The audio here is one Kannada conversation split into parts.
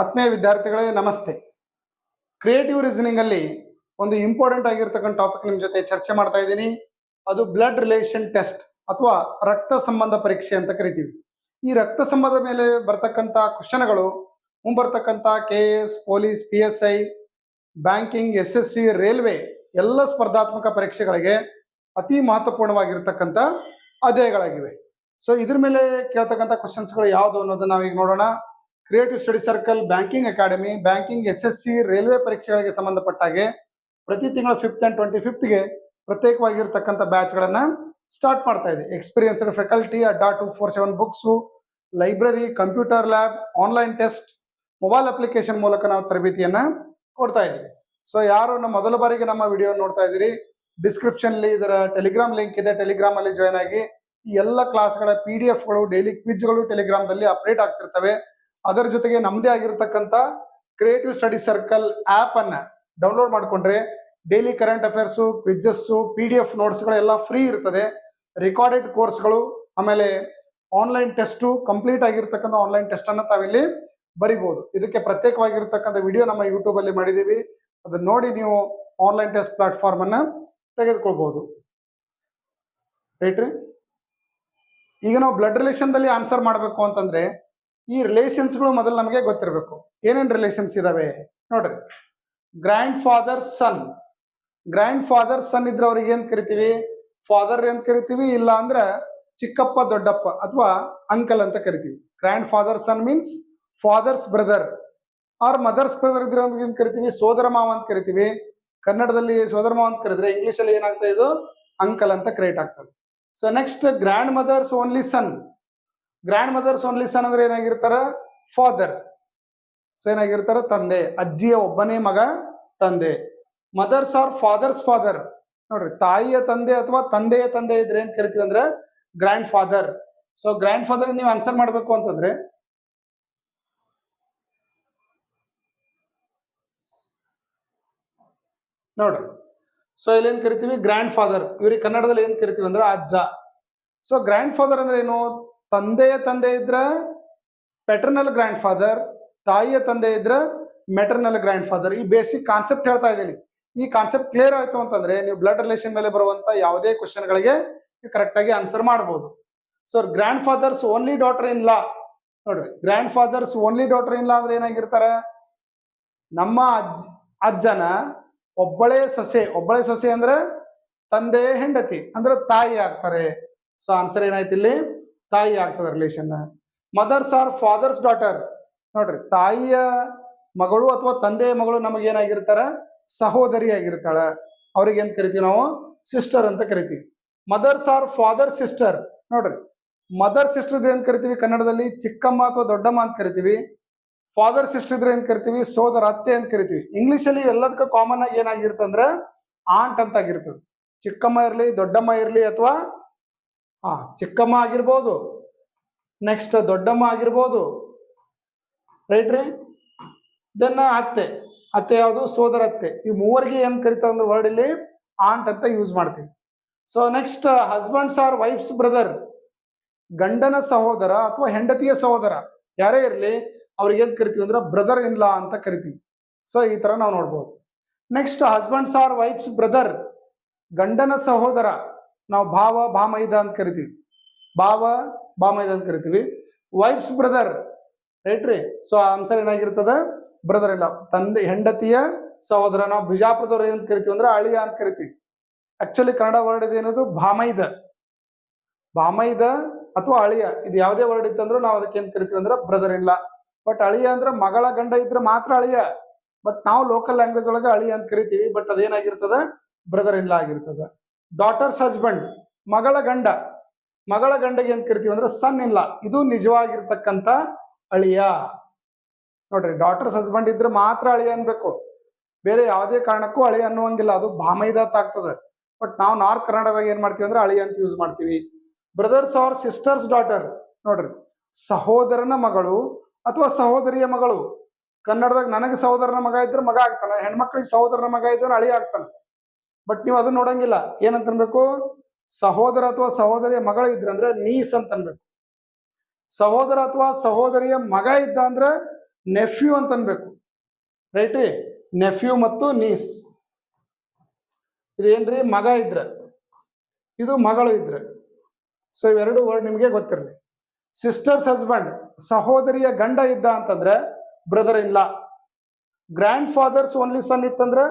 ಆತ್ಮೀಯ ವಿದ್ಯಾರ್ಥಿಗಳೇ, ನಮಸ್ತೆ. ಕ್ರಿಯೇಟಿವ್ ರೀಸನಿಂಗ್ ಅಲ್ಲಿ ಒಂದು ಇಂಪಾರ್ಟೆಂಟ್ ಆಗಿರ್ತಕ್ಕಂಥ ಟಾಪಿಕ್ ನಿಮ್ಮ ಜೊತೆ ಚರ್ಚೆ ಮಾಡ್ತಾ ಇದ್ದೀನಿ. ಅದು ಬ್ಲಡ್ ರಿಲೇಷನ್ ಟೆಸ್ಟ್ ಅಥವಾ ರಕ್ತ ಸಂಬಂಧ ಪರೀಕ್ಷೆ ಅಂತ ಕರಿತೀವಿ. ಈ ರಕ್ತ ಸಂಬಂಧ ಮೇಲೆ ಬರ್ತಕ್ಕಂಥ ಕ್ವಶನ್ಗಳು ಮುಂಬರ್ತಕ್ಕಂಥ K S police P S I banking S S C railway ಎಲ್ಲ ಸ್ಪರ್ಧಾತ್ಮಕ ಪರೀಕ್ಷೆಗಳಿಗೆ ಅತಿ ಮಹತ್ವಪೂರ್ಣವಾಗಿರ್ತಕ್ಕಂಥ ಅಧ್ಯಾಯಗಳಾಗಿವೆ. ಸೊ ಇದ್ರ ಮೇಲೆ ಕೇಳ್ತಕ್ಕಂಥ ಕ್ವಶನ್ಸ್ಗಳು ಯಾವುದು ಅನ್ನೋದನ್ನ ನಾವೀಗ ನೋಡೋಣ. Creative study circle banking academy banking S S C railway ಪರೀಕ್ಷೆಗಳಿಗೆ ಸಂಬಂಧಪಟ್ಟ ಹಾಗೆ ಪ್ರತಿ ತಿಂಗಳ ಫಿಫ್ತ್ ಅಂಡ್ ಟ್ವೆಂಟಿ ಫಿಫ್ತ್ಗೆ ಪ್ರತ್ಯೇಕವಾಗಿರ್ತಕ್ಕಂಥ ಬ್ಯಾಚ್ಗಳನ್ನು ಸ್ಟಾರ್ಟ್ ಮಾಡ್ತಾ ಇದೆ. Experienced faculty Adda two four seven books library computer lab online test mobile application ಮೂಲಕ ನಾವು ತರಬೇತಿಯನ್ನ ಕೊಡ್ತಾ ಇದ್ದೀವಿ. ಸೊ ಯಾರು ನಮ್ಮ ಮೊದಲ ಬಾರಿಗೆ ನಮ್ಮ ವಿಡಿಯೋ ನೋಡ್ತಾ ಇದ್ದೀರಿ ಡಿಸ್ಕ್ರಿಪ್ಷನ್ ಅಲ್ಲಿ ಇದರ ಟೆಲಿಗ್ರಾಮ್ ಲಿಂಕ್ ಇದೆ. ಟೆಲಿಗ್ರಾಮ್ ಅಲ್ಲಿ ಜಾಯ್ನ್ ಆಗಿ ಈ ಎಲ್ಲ ಕ್ಲಾಸ್ಗಳ ಪಿ ಡಿ ಎಫ್ಗಳು ಡೈಲಿ ಕ್ವಿಜ್ಗಳು ಟೆಲಿಗ್ರಾಮ್ದಲ್ಲಿ ಅಪ್ಡೇಟ್ ಆಗ್ತಿರ್ತವೆ. ಅದರ ಜೊತೆಗೆ ನಮ್ಮದೇ ಆಗಿರತಕ್ಕಂಥ ಕ್ರಿಯೇಟಿವ್ ಸ್ಟಡಿ ಸರ್ಕಲ್ ಆಪ್ ಅನ್ನ ಡೌನ್ಲೋಡ್ ಮಾಡಿಕೊಂಡ್ರೆ daily current affairs quizzes P D F ನೋಟ್ಸ್ಗಳೆಲ್ಲ free ಇರ್ತದೆ. ರೆಕಾರ್ಡೆಡ್ ಕೋರ್ಸ್ಗಳು ಆಮೇಲೆ ಆನ್ಲೈನ್ ಟೆಸ್ಟು ಕಂಪ್ಲೀಟ್ ಆಗಿರ್ತಕ್ಕಂಥ ಆನ್ಲೈನ್ ಟೆಸ್ಟ್ ಅನ್ನ ತಾವಿಲ್ಲಿ ಬರಿಬಹುದು ಇದಕ್ಕೆ ಪ್ರತ್ಯೇಕವಾಗಿರ್ತಕ್ಕಂಥ ವಿಡಿಯೋ ನಮ್ಮ ಯೂಟ್ಯೂಬಲ್ಲಿ ಮಾಡಿದೀವಿ ಅದನ್ನ ನೋಡಿ ನೀವು ಆನ್ಲೈನ್ ಟೆಸ್ಟ್ ಪ್ಲಾಟ್ಫಾರ್ಮ್ ತೆಗೆದುಕೊಳ್ಬೋದು. ರೈಟ್ ಈಗ ನಾವು ಬ್ಲಡ್ ರಿಲೇಷನ್ದಲ್ಲಿ ಆನ್ಸರ್ ಮಾಡಬೇಕು ಅಂತಂದ್ರೆ ಈ ರಿಲೇಷನ್ಸ್ಗಳು ಮೊದಲು ನಮಗೆ ಗೊತ್ತಿರಬೇಕು. ಏನೇನು ರಿಲೇಷನ್ಸ್ ಇದಾವೆ? ನೋಡ್ರಿ. Grandfather son grandfather son ಇದ್ರೆ ಅವ್ರಿಗೆ ಏನ್ ಕರಿತೀವಿ? ಫಾದರ್ ಅಂತ ಕರಿತೀವಿ? ಇಲ್ಲ ಅಂದ್ರೆ ಚಿಕ್ಕಪ್ಪ, ದೊಡ್ಡಪ್ಪ ಅಥವಾ ಅಂಕಲ್ ಅಂತ ಕರಿತೀವಿ. Grandfather son means father's brother or mother's brother ಇದ್ರೆ ಏನು ಕರಿತೀವಿ? ಸೋದರ ಮಾವ ಅಂತ ಕರಿತೀವಿ. ಕನ್ನಡದಲ್ಲಿ ಸೋದರ ಮಾವ ಅಂತ ಕರೆದ್ರೆ ಇಂಗ್ಲಿಷ್ ಅಲ್ಲಿ ಏನಾಗ್ತದೆ ಇದು? ಅಂಕಲ್ ಅಂತ ಕ್ರಿಯೇಟ್ ಆಗ್ತದೆ. So next grandmother's only son grandmother's only son ಅಂದ್ರೆ ಏನಾಗಿರ್ತಾರ? Father so ಏನಾಗಿರ್ತಾರ? ತಂದೆ. ಅಜ್ಜಿಯ ಒಬ್ಬನೇ ಮಗ, ತಂದೆ. ಮದರ್ಸ್ ಆರ್ ಫಾದರ್ಸ್ ಫಾದರ್ ನೋಡ್ರಿ, ತಾಯಿಯ ತಂದೆ ಅಥವಾ ತಂದೆಯ ತಂದೆ ಇದ್ರೆ ಏನ್ ಕರಿತೀವಿ ಅಂದ್ರೆ grandfather so grandfather ನೀವು ಆನ್ಸರ್ ಮಾಡಬೇಕು ಅಂತಂದ್ರೆ, ನೋಡ್ರಿ. ಸೊ ಇಲ್ಲಿ ಏನ್ ಕರಿತೀವಿ? ಗ್ರ್ಯಾಂಡ್ ಫಾದರ್ ಇವ್ರಿಗೆ ಕನ್ನಡದಲ್ಲಿ ಏನ್ ಕರಿತೀವಿ ಅಂದ್ರೆ ಅಜ್ಜ. ಸೊ ಗ್ರ್ಯಾಂಡ್ ಫಾದರ್ ಅಂದ್ರೆ ಏನು? ತಂದೆಯ ತಂದೆ ಇದ್ರ ಪೆಟರ್ನಲ್ ಗ್ರ್ಯಾಂಡ್ ಫಾದರ್ ತಾಯಿಯ ತಂದೆ ಇದ್ರ ಮೆಟರ್ನಲ್ ಗ್ರ್ಯಾಂಡ್ ಫಾದರ್ ಈ ಬೇಸಿಕ್ ಕಾನ್ಸೆಪ್ಟ್ ಹೇಳ್ತಾ ಇದ್ದೀನಿ. ಈ ಕಾನ್ಸೆಪ್ಟ್ ಕ್ಲಿಯರ್ ಆಯ್ತು ಅಂತಂದ್ರೆ ನೀವು ಬ್ಲಡ್ ರಿಲೇಷನ್ ಮೇಲೆ ಬರುವಂತ ಯಾವುದೇ ಕ್ವಶನ್ ಗಳಿಗೆ ಕರೆಕ್ಟ್ ಆಗಿ ಆನ್ಸರ್ ಮಾಡಬಹುದು so grandfather's only daughter in law ನೋಡ್ರಿ grandfather's only daughter in law ಅಂದ್ರೆ ಏನಾಗಿರ್ತಾರೆ? ನಮ್ಮ ಅಜ್ಜ, ಅಜ್ಜನ ಒಬ್ಬಳೇ ಸೊಸೆ ಒಬ್ಬಳೇ ಸೊಸೆ ಅಂದ್ರೆ ತಂದೆ ಹೆಂಡತಿ, ಅಂದ್ರೆ ತಾಯಿ ಆಗ್ತಾರೆ. ಸೊ ಆನ್ಸರ್ ಏನಾಯ್ತು ಇಲ್ಲಿ? ತಾಯಿ ಆಗ್ತದೆ relation mother's or father's daughter ನೋಡ್ರಿ, ತಾಯಿಯ ಮಗಳು ಅಥವಾ ತಂದೆಯ ಮಗಳು ನಮಗೆ ಏನಾಗಿರ್ತಾರ? ಸಹೋದರಿ ಆಗಿರ್ತಾಳ. ಅವ್ರಿಗೆ ಏನ್ ಕರಿತೀವಿ ನಾವು? ಸಿಸ್ಟರ್ ಅಂತ ಕರಿತೀವಿ. ಮದರ್ಸ್ ಆರ್ ಫಾದರ್ ಸಿಸ್ಟರ್ ನೋಡ್ರಿ ಮದರ್ ಸಿಸ್ಟರ್ ಏನ್ ಕರಿತೀವಿ? ಕನ್ನಡದಲ್ಲಿ ಚಿಕ್ಕಮ್ಮ ಅಥವಾ ದೊಡ್ಡಮ್ಮ ಅಂತ ಕರಿತೀವಿ. ಫಾದರ್ ಸಿಸ್ಟರ್ ಇದ್ರೆ ಏನ್ ಕರಿತೀವಿ? ಸೋದರ, ಅತ್ತೆ ಅಂತ ಕರಿತೀವಿ. ಇಂಗ್ಲಿಷ್ ಅಲ್ಲಿ ಎಲ್ಲದಕ್ಕೂ ಕಾಮನ್ ಆಗಿ ಏನಾಗಿರ್ತಂದ್ರೆ ಆಂಟ್ ಅಂತ ಆಗಿರ್ತದೆ. ಚಿಕ್ಕಮ್ಮ ಇರ್ಲಿ, ದೊಡ್ಡಮ್ಮ ಇರ್ಲಿ ಅಥವಾ ಹಾ ಚಿಕ್ಕಮ್ಮ ಆಗಿರ್ಬೋದು ನೆಕ್ಸ್ಟ್ ದೊಡ್ಡಮ್ಮ ಆಗಿರ್ಬೋದು ರೈಟ್ ರೀ? ದೆನ್ನ ಅತ್ತೆ ಅತ್ತೆ ಯಾವುದು? ಸೋದರ ಅತ್ತೆ. ಈ ಮೂವರಿಗೆ ಏನು ಕರಿತಾವ ಅಂದ್ರೆ ವರ್ಡ್ ಇಲ್ಲಿ? ಆಂಟ್ ಅಂತ ಯೂಸ್ ಮಾಡ್ತೀವಿ. So next husband's or wife's brother ಗಂಡನ ಸಹೋದರ ಅಥವಾ ಹೆಂಡತಿಯ ಸಹೋದರ, ಯಾರೇ ಇರಲಿ, ಅವ್ರಿಗೆ ಏನು ಕರಿತೀವಿ ಅಂದ್ರೆ ಬ್ರದರ್ ಇನ್ ಅಂತ ಕರಿತೀವಿ. ಸೊ ಈ ಥರ ನಾವು ನೋಡ್ಬೋದು. Next husband's or wife's brother ಗಂಡನ ಸಹೋದರ ನಾವು ಭಾವ ಭಾಮೈದ ಅಂತ ಕರಿತೀವಿ. ಭಾವ ಭಾಮೈದ ಅಂತ ಕರಿತೀವಿ. ವೈಫ್ಸ್ ಬ್ರದರ್ ರೈಟ್ ರೀ? ಸೊ ಆನ್ಸರ್ ಏನಾಗಿರ್ತದ? ಬ್ರದರ್ ಇಲ್ಲ. ತಂದೆ, ಹೆಂಡತಿಯ ಸಹೋದರ, ನಾವು ಬಿಜಾಪುರದವ್ರು ಏನಂತ ಕರಿತೀವಿ ಅಂದ್ರೆ ಅಳಿಯ ಅಂತ ಕರಿತೀವಿ. ಆಕ್ಚುಲಿ ಕನ್ನಡ ವರ್ಡ್ ಇದೇನದು ಭಾಮೈದ ಭಾಮೈದ ಅಥವಾ ಅಳಿಯ. ಇದು ಯಾವುದೇ ವರ್ಡ್ ಇತ್ತಂದ್ರೂ ನಾವು ಅದಕ್ಕೆ ಏನ್ ಕರಿತೀವಿ ಅಂದ್ರೆ ಬ್ರದರ್ ಇಲ್ಲ. ಬಟ್ ಅಳಿಯ ಅಂದ್ರೆ ಮಗಳ ಗಂಡ ಇದ್ರೆ ಮಾತ್ರ ಅಳಿಯ. ಬಟ್ ನಾವು ಲೋಕಲ್ ಲ್ಯಾಂಗ್ವೇಜ್ ಒಳಗೆ ಅಳಿಯ ಅಂತ ಕರಿತೀವಿ. ಬಟ್ ಅದೇನಾಗಿರ್ತದ? ಬ್ರದರ್ ಇಲ್ಲ ಆಗಿರ್ತದ. ಡಾಟರ್ಸ್ ಹಸ್ಬೆಂಡ್ ಮಗಳ ಗಂಡ. ಮಗಳ ಗಂಡಗೆ ಅಂತ ಕರಿತೀವಿ ಅಂದ್ರೆ ಸನ್ ಇಲ್ಲ ಇದು ನಿಜವಾಗಿರ್ತಕ್ಕಂಥ ಅಳಿಯ. ನೋಡ್ರಿ ಡಾಟರ್ಸ್ ಹಸ್ಬೆಂಡ್ ಇದ್ರೆ ಮಾತ್ರ ಅಳಿಯ ಅನ್ಬೇಕು. ಬೇರೆ ಯಾವುದೇ ಕಾರಣಕ್ಕೂ ಅಳಿಯ ಅನ್ನುವಂಗಿಲ್ಲ, ಅದು ಭಾಮೈದಾತ್ ಆಗ್ತದೆ. ಬಟ್ ನಾವು ನಾರ್ತ್ ಕರ್ನಾಟಕದಾಗ ಏನ್ ಮಾಡ್ತೀವಿ ಅಂದ್ರೆ ಅಳಿಯ ಅಂತ ಯೂಸ್ ಮಾಡ್ತೀವಿ. ಬ್ರದರ್ಸ್ ಆರ್ ಸಿಸ್ಟರ್ಸ್ ಡಾಟರ್ ನೋಡ್ರಿ, ಸಹೋದರನ ಮಗಳು ಅಥವಾ ಸಹೋದರಿಯ ಮಗಳು. ಕನ್ನಡದಾಗ ನನಗೆ ಸಹೋದರನ ಮಗ ಇದ್ರೆ ಮಗ ಆಗ್ತಾನೆ, ಹೆಣ್ಮಕ್ಳಿಗೆ ಸಹೋದರನ ಮಗ ಇದ್ರೆ ಅಳಿ ಆಗ್ತಾನೆ. ಬಟ್ ನೀವು ಅದನ್ನ ನೋಡಂಗಿಲ್ಲ. ಏನಂತ ಅನ್ಬೇಕು? ಸಹೋದರ ಅಥವಾ ಸಹೋದರಿಯ ಮಗಳ ಇದ್ರೆ ಅಂದ್ರೆ ನೀಸ್ ಅಂತ ಅನ್ಬೇಕು. ಸಹೋದರ ಅಥವಾ ಸಹೋದರಿಯ ಮಗ ಇದ್ದ ಅಂದ್ರೆ ನೆಫ್ಯೂ ಅಂತ ಅನ್ಬೇಕು. ರೈಟ್ ನೆಫ್ಯೂ ಮತ್ತು ನೀಸ್ ಇದೇನ್ರಿ? ಮಗ ಇದ್ರೆ. ಇದು ಮಗಳು ಇದ್ರೆ. ಸೊ ಇವೆರಡು ವರ್ಡ್ ನಿಮಗೆ ಗೊತ್ತಿರಲಿ. ಸಿಸ್ಟರ್ಸ್ ಹಸ್ಬೆಂಡ್ ಸಹೋದರಿಯ ಗಂಡ ಇದ್ದ ಅಂತಂದ್ರೆ ಬ್ರದರ್ ಇಲ್ಲ ಗ್ರ್ಯಾಂಡ್ ಫಾದರ್ಸ್ ಓನ್ಲಿ ಸನ್ ಇತ್ತಂದ್ರೆ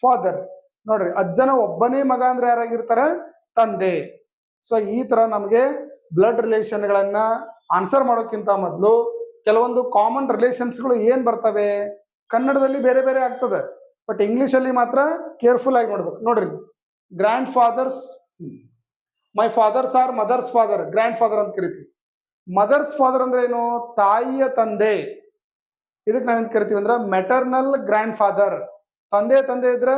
ಫಾದರ್ ನೋಡ್ರಿ, ಅಜ್ಜನ ಒಬ್ಬನೇ ಮಗ ಅಂದ್ರೆ ಯಾರಾಗಿರ್ತಾರೆ? ತಂದೆ. ಸೊ ಈ ತರ ನಮಗೆ ಬ್ಲಡ್ ರಿಲೇಷನ್ಗಳನ್ನ ಆನ್ಸರ್ ಮಾಡೋಕ್ಕಿಂತ ಮೊದಲು ಕೆಲವೊಂದು ಕಾಮನ್ ರಿಲೇಷನ್ಸ್ಗಳು ಏನ್ ಬರ್ತವೆ? ಕನ್ನಡದಲ್ಲಿ ಬೇರೆ ಬೇರೆ ಆಗ್ತದೆ ಬಟ್ ಇಂಗ್ಲಿಷಲ್ಲಿ ಮಾತ್ರ ಕೇರ್ಫುಲ್ ಆಗಿ ನೋಡ್ಬೇಕು. ನೋಡ್ರಿ grandfather's my father's or mother's father grandfather ಅಂತ ಕರಿತೀವಿ. ಮದರ್ಸ್ ಫಾದರ್ ಅಂದ್ರೆ ಏನು? ತಾಯಿಯ ತಂದೆ. ಇದಕ್ಕೆ ನಾವೇನ್ ಕರಿತೀವಿ ಅಂದ್ರೆ ಮೆಟರ್ನಲ್ ಗ್ರ್ಯಾಂಡ್ ಫಾದರ್ ತಂದೆ ತಂದೆ ಇದ್ರೆ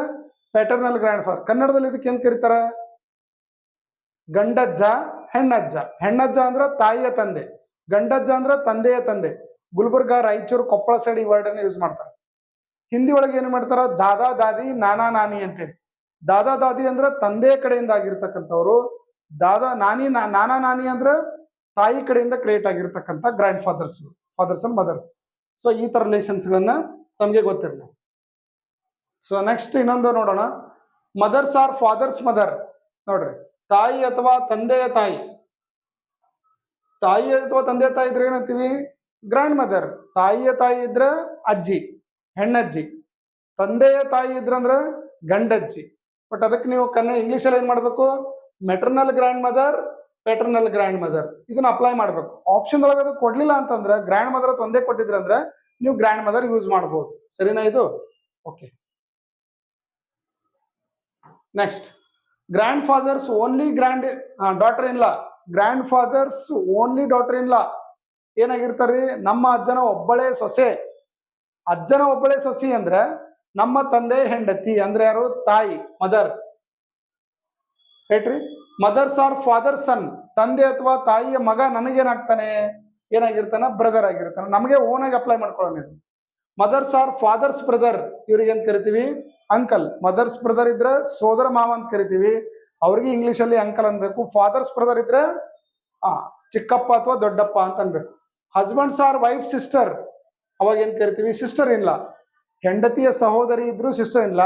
ಪೆಟರ್ನಲ್ ಗ್ರ್ಯಾಂಡ್ ಫಾದರ್ ಕನ್ನಡದಲ್ಲಿ ಇದಕ್ಕೆ ಏನ್ ಕರೀತಾರ? ಗಂಡಜ್ಜ, ಹೆಣ್ಣಜ್ಜ. ಹೆಣ್ಣಜ್ಜ ಅಂದ್ರ ತಾಯಿಯ ತಂದೆ. ಗಂಡಜ್ಜ ಅಂದ್ರ ತಂದೆಯ ತಂದೆ. ಗುಲ್ಬರ್ಗ, ರಾಯಚೂರು, ಕೊಪ್ಪಳ ಸೈಡ್ ಈ ವರ್ಡ್ ಅನ್ನ ಯೂಸ್ ಮಾಡ್ತಾರೆ. ಹಿಂದಿ ಒಳಗೆ ಏನು ಮಾಡ್ತಾರ? ದಾದಾ, ದಾದಿ, ನಾನಾ, ನಾನಿ ಅಂತೇಳಿ. ದಾದಾ, ದಾದಿ ಅಂದ್ರ ತಂದೆಯ ಕಡೆಯಿಂದ ಆಗಿರ್ತಕ್ಕಂಥವ್ರು. ದಾದಾ, ನಾನಿ ನಾನಾ, ನಾನಿ ಅಂದ್ರ ತಾಯಿ ಕಡೆಯಿಂದ ಕ್ರಿಯೇಟ್ ಆಗಿರ್ತಕ್ಕಂಥ grandfather's father's and mother's so ಈ ತರ ರಿಲೇಷನ್ಸ್ ಗಳನ್ನ ತಮಗೆ ಗೊತ್ತಿರಲಿ. ಸೊ ನೆಕ್ಸ್ಟ್ ಇನ್ನೊಂದು ನೋಡೋಣ. ಮದರ್ಸ್ ಆರ್ ಫಾದರ್ಸ್ ಮದರ್ ನೋಡ್ರಿ. ತಾಯಿ ಅಥವಾ ತಂದೆಯ ತಾಯಿ. ತಾಯಿ ಅಥವಾ ತಂದೆ ತಾಯಿ ಇದ್ರೆ ಏನಂತೀವಿ? ಗ್ರ್ಯಾಂಡ್ ಮದರ್ ತಾಯಿಯ ತಾಯಿ ಇದ್ರೆ ಅಜ್ಜಿ, ಹೆಣ್ಣಜ್ಜಿ. ತಂದೆಯ ತಾಯಿ ಇದ್ರಂದ್ರ ಗಂಡಜ್ಜಿ. ಬಟ್ ಅದಕ್ಕೆ ನೀವು ಕನ್ನ ಇಂಗ್ಲೀಷಲ್ಲಿ ಏನ್ ಮಾಡ್ಬೇಕು? Maternal grandmother paternal grandmother ಇದನ್ನ ಅಪ್ಲೈ ಮಾಡ್ಬೇಕು. ಆಪ್ಷನ್ ಒಳಗೆ ಅದು ಕೊಡ್ಲಿಲ್ಲ ಅಂತಂದ್ರೆ ಗ್ರ್ಯಾಂಡ್ ಮದರ್ ಒಂದೇ ಕೊಟ್ಟಿದ್ರಂದ್ರೆ ನೀವು ಗ್ರ್ಯಾಂಡ್ ಮದರ್ ಯೂಸ್ ಮಾಡ್ಬೋದು. ಸರಿನಾ ಇದು? Okay next grandfather's only granddaughter in law grandfather's only daughter in law ಏನಾಗಿರ್ತಾರ್ರಿ ನಮ್ಮ ಅಜ್ಜನ ಒಬ್ಬಳೇ ಸೊಸೆ. ಅಜ್ಜನ ಒಬ್ಬಳೇ ಸೊಸಿ ಅಂದ್ರೆ ನಮ್ಮ ತಂದೆ ಹೆಂಡತಿ ಅಂದ್ರೆ ಯಾರು? ತಾಯಿ ಮದರ್ ಹೇಳ್ರಿ. ಮದರ್ಸ್ ಆರ್ ಫಾದರ್ ಸನ್ ತಂದೆ ಅಥವಾ ತಾಯಿಯ ಮಗ ನನಗೇನಾಗ್ತಾನೆ? ಏನಾಗಿರ್ತಾನ? ಬ್ರದರ್ ಆಗಿರ್ತಾನೆ. ನಮಗೆ ಓನಾಗಿ ಅಪ್ಲೈ ಮಾಡ್ಕೊಳ್ಳೋಣ ಮದರ್ಸ್ ಆರ್ ಫಾದರ್ಸ್ ಬ್ರದರ್ ಇವ್ರಿಗೆ ಏನ್ ಕರಿತೀವಿ? ಅಂಕಲ್ ಮದರ್ಸ್ ಬ್ರದರ್ ಇದ್ರೆ ಸೋದರ ಮಾವ ಅಂತ ಕರಿತೀವಿ. ಅವ್ರಿಗೆ ಇಂಗ್ಲಿಷ್ ಅಲ್ಲಿ ಅಂಕಲ್ ಅನ್ಬೇಕು. ಫಾದರ್ಸ್ ಬ್ರದರ್ ಇದ್ರೆ, ಆ, ಚಿಕ್ಕಪ್ಪ ಅಥವಾ ದೊಡ್ಡಪ್ಪ ಅಂತ ಅನ್ಬೇಕು. ಹಸ್ಬೆಂಡ್ಸ್ ಆರ್ ವೈಫ್ ಸಿಸ್ಟರ್ ಅವಾಗ ಏನ್ ಕರಿತೀವಿ? ಸಿಸ್ಟರ್ ಇಲ್ಲ ಹೆಂಡತಿಯ ಸಹೋದರಿ ಇದ್ರು ಸಿಸ್ಟರ್ ಇಲ್ಲ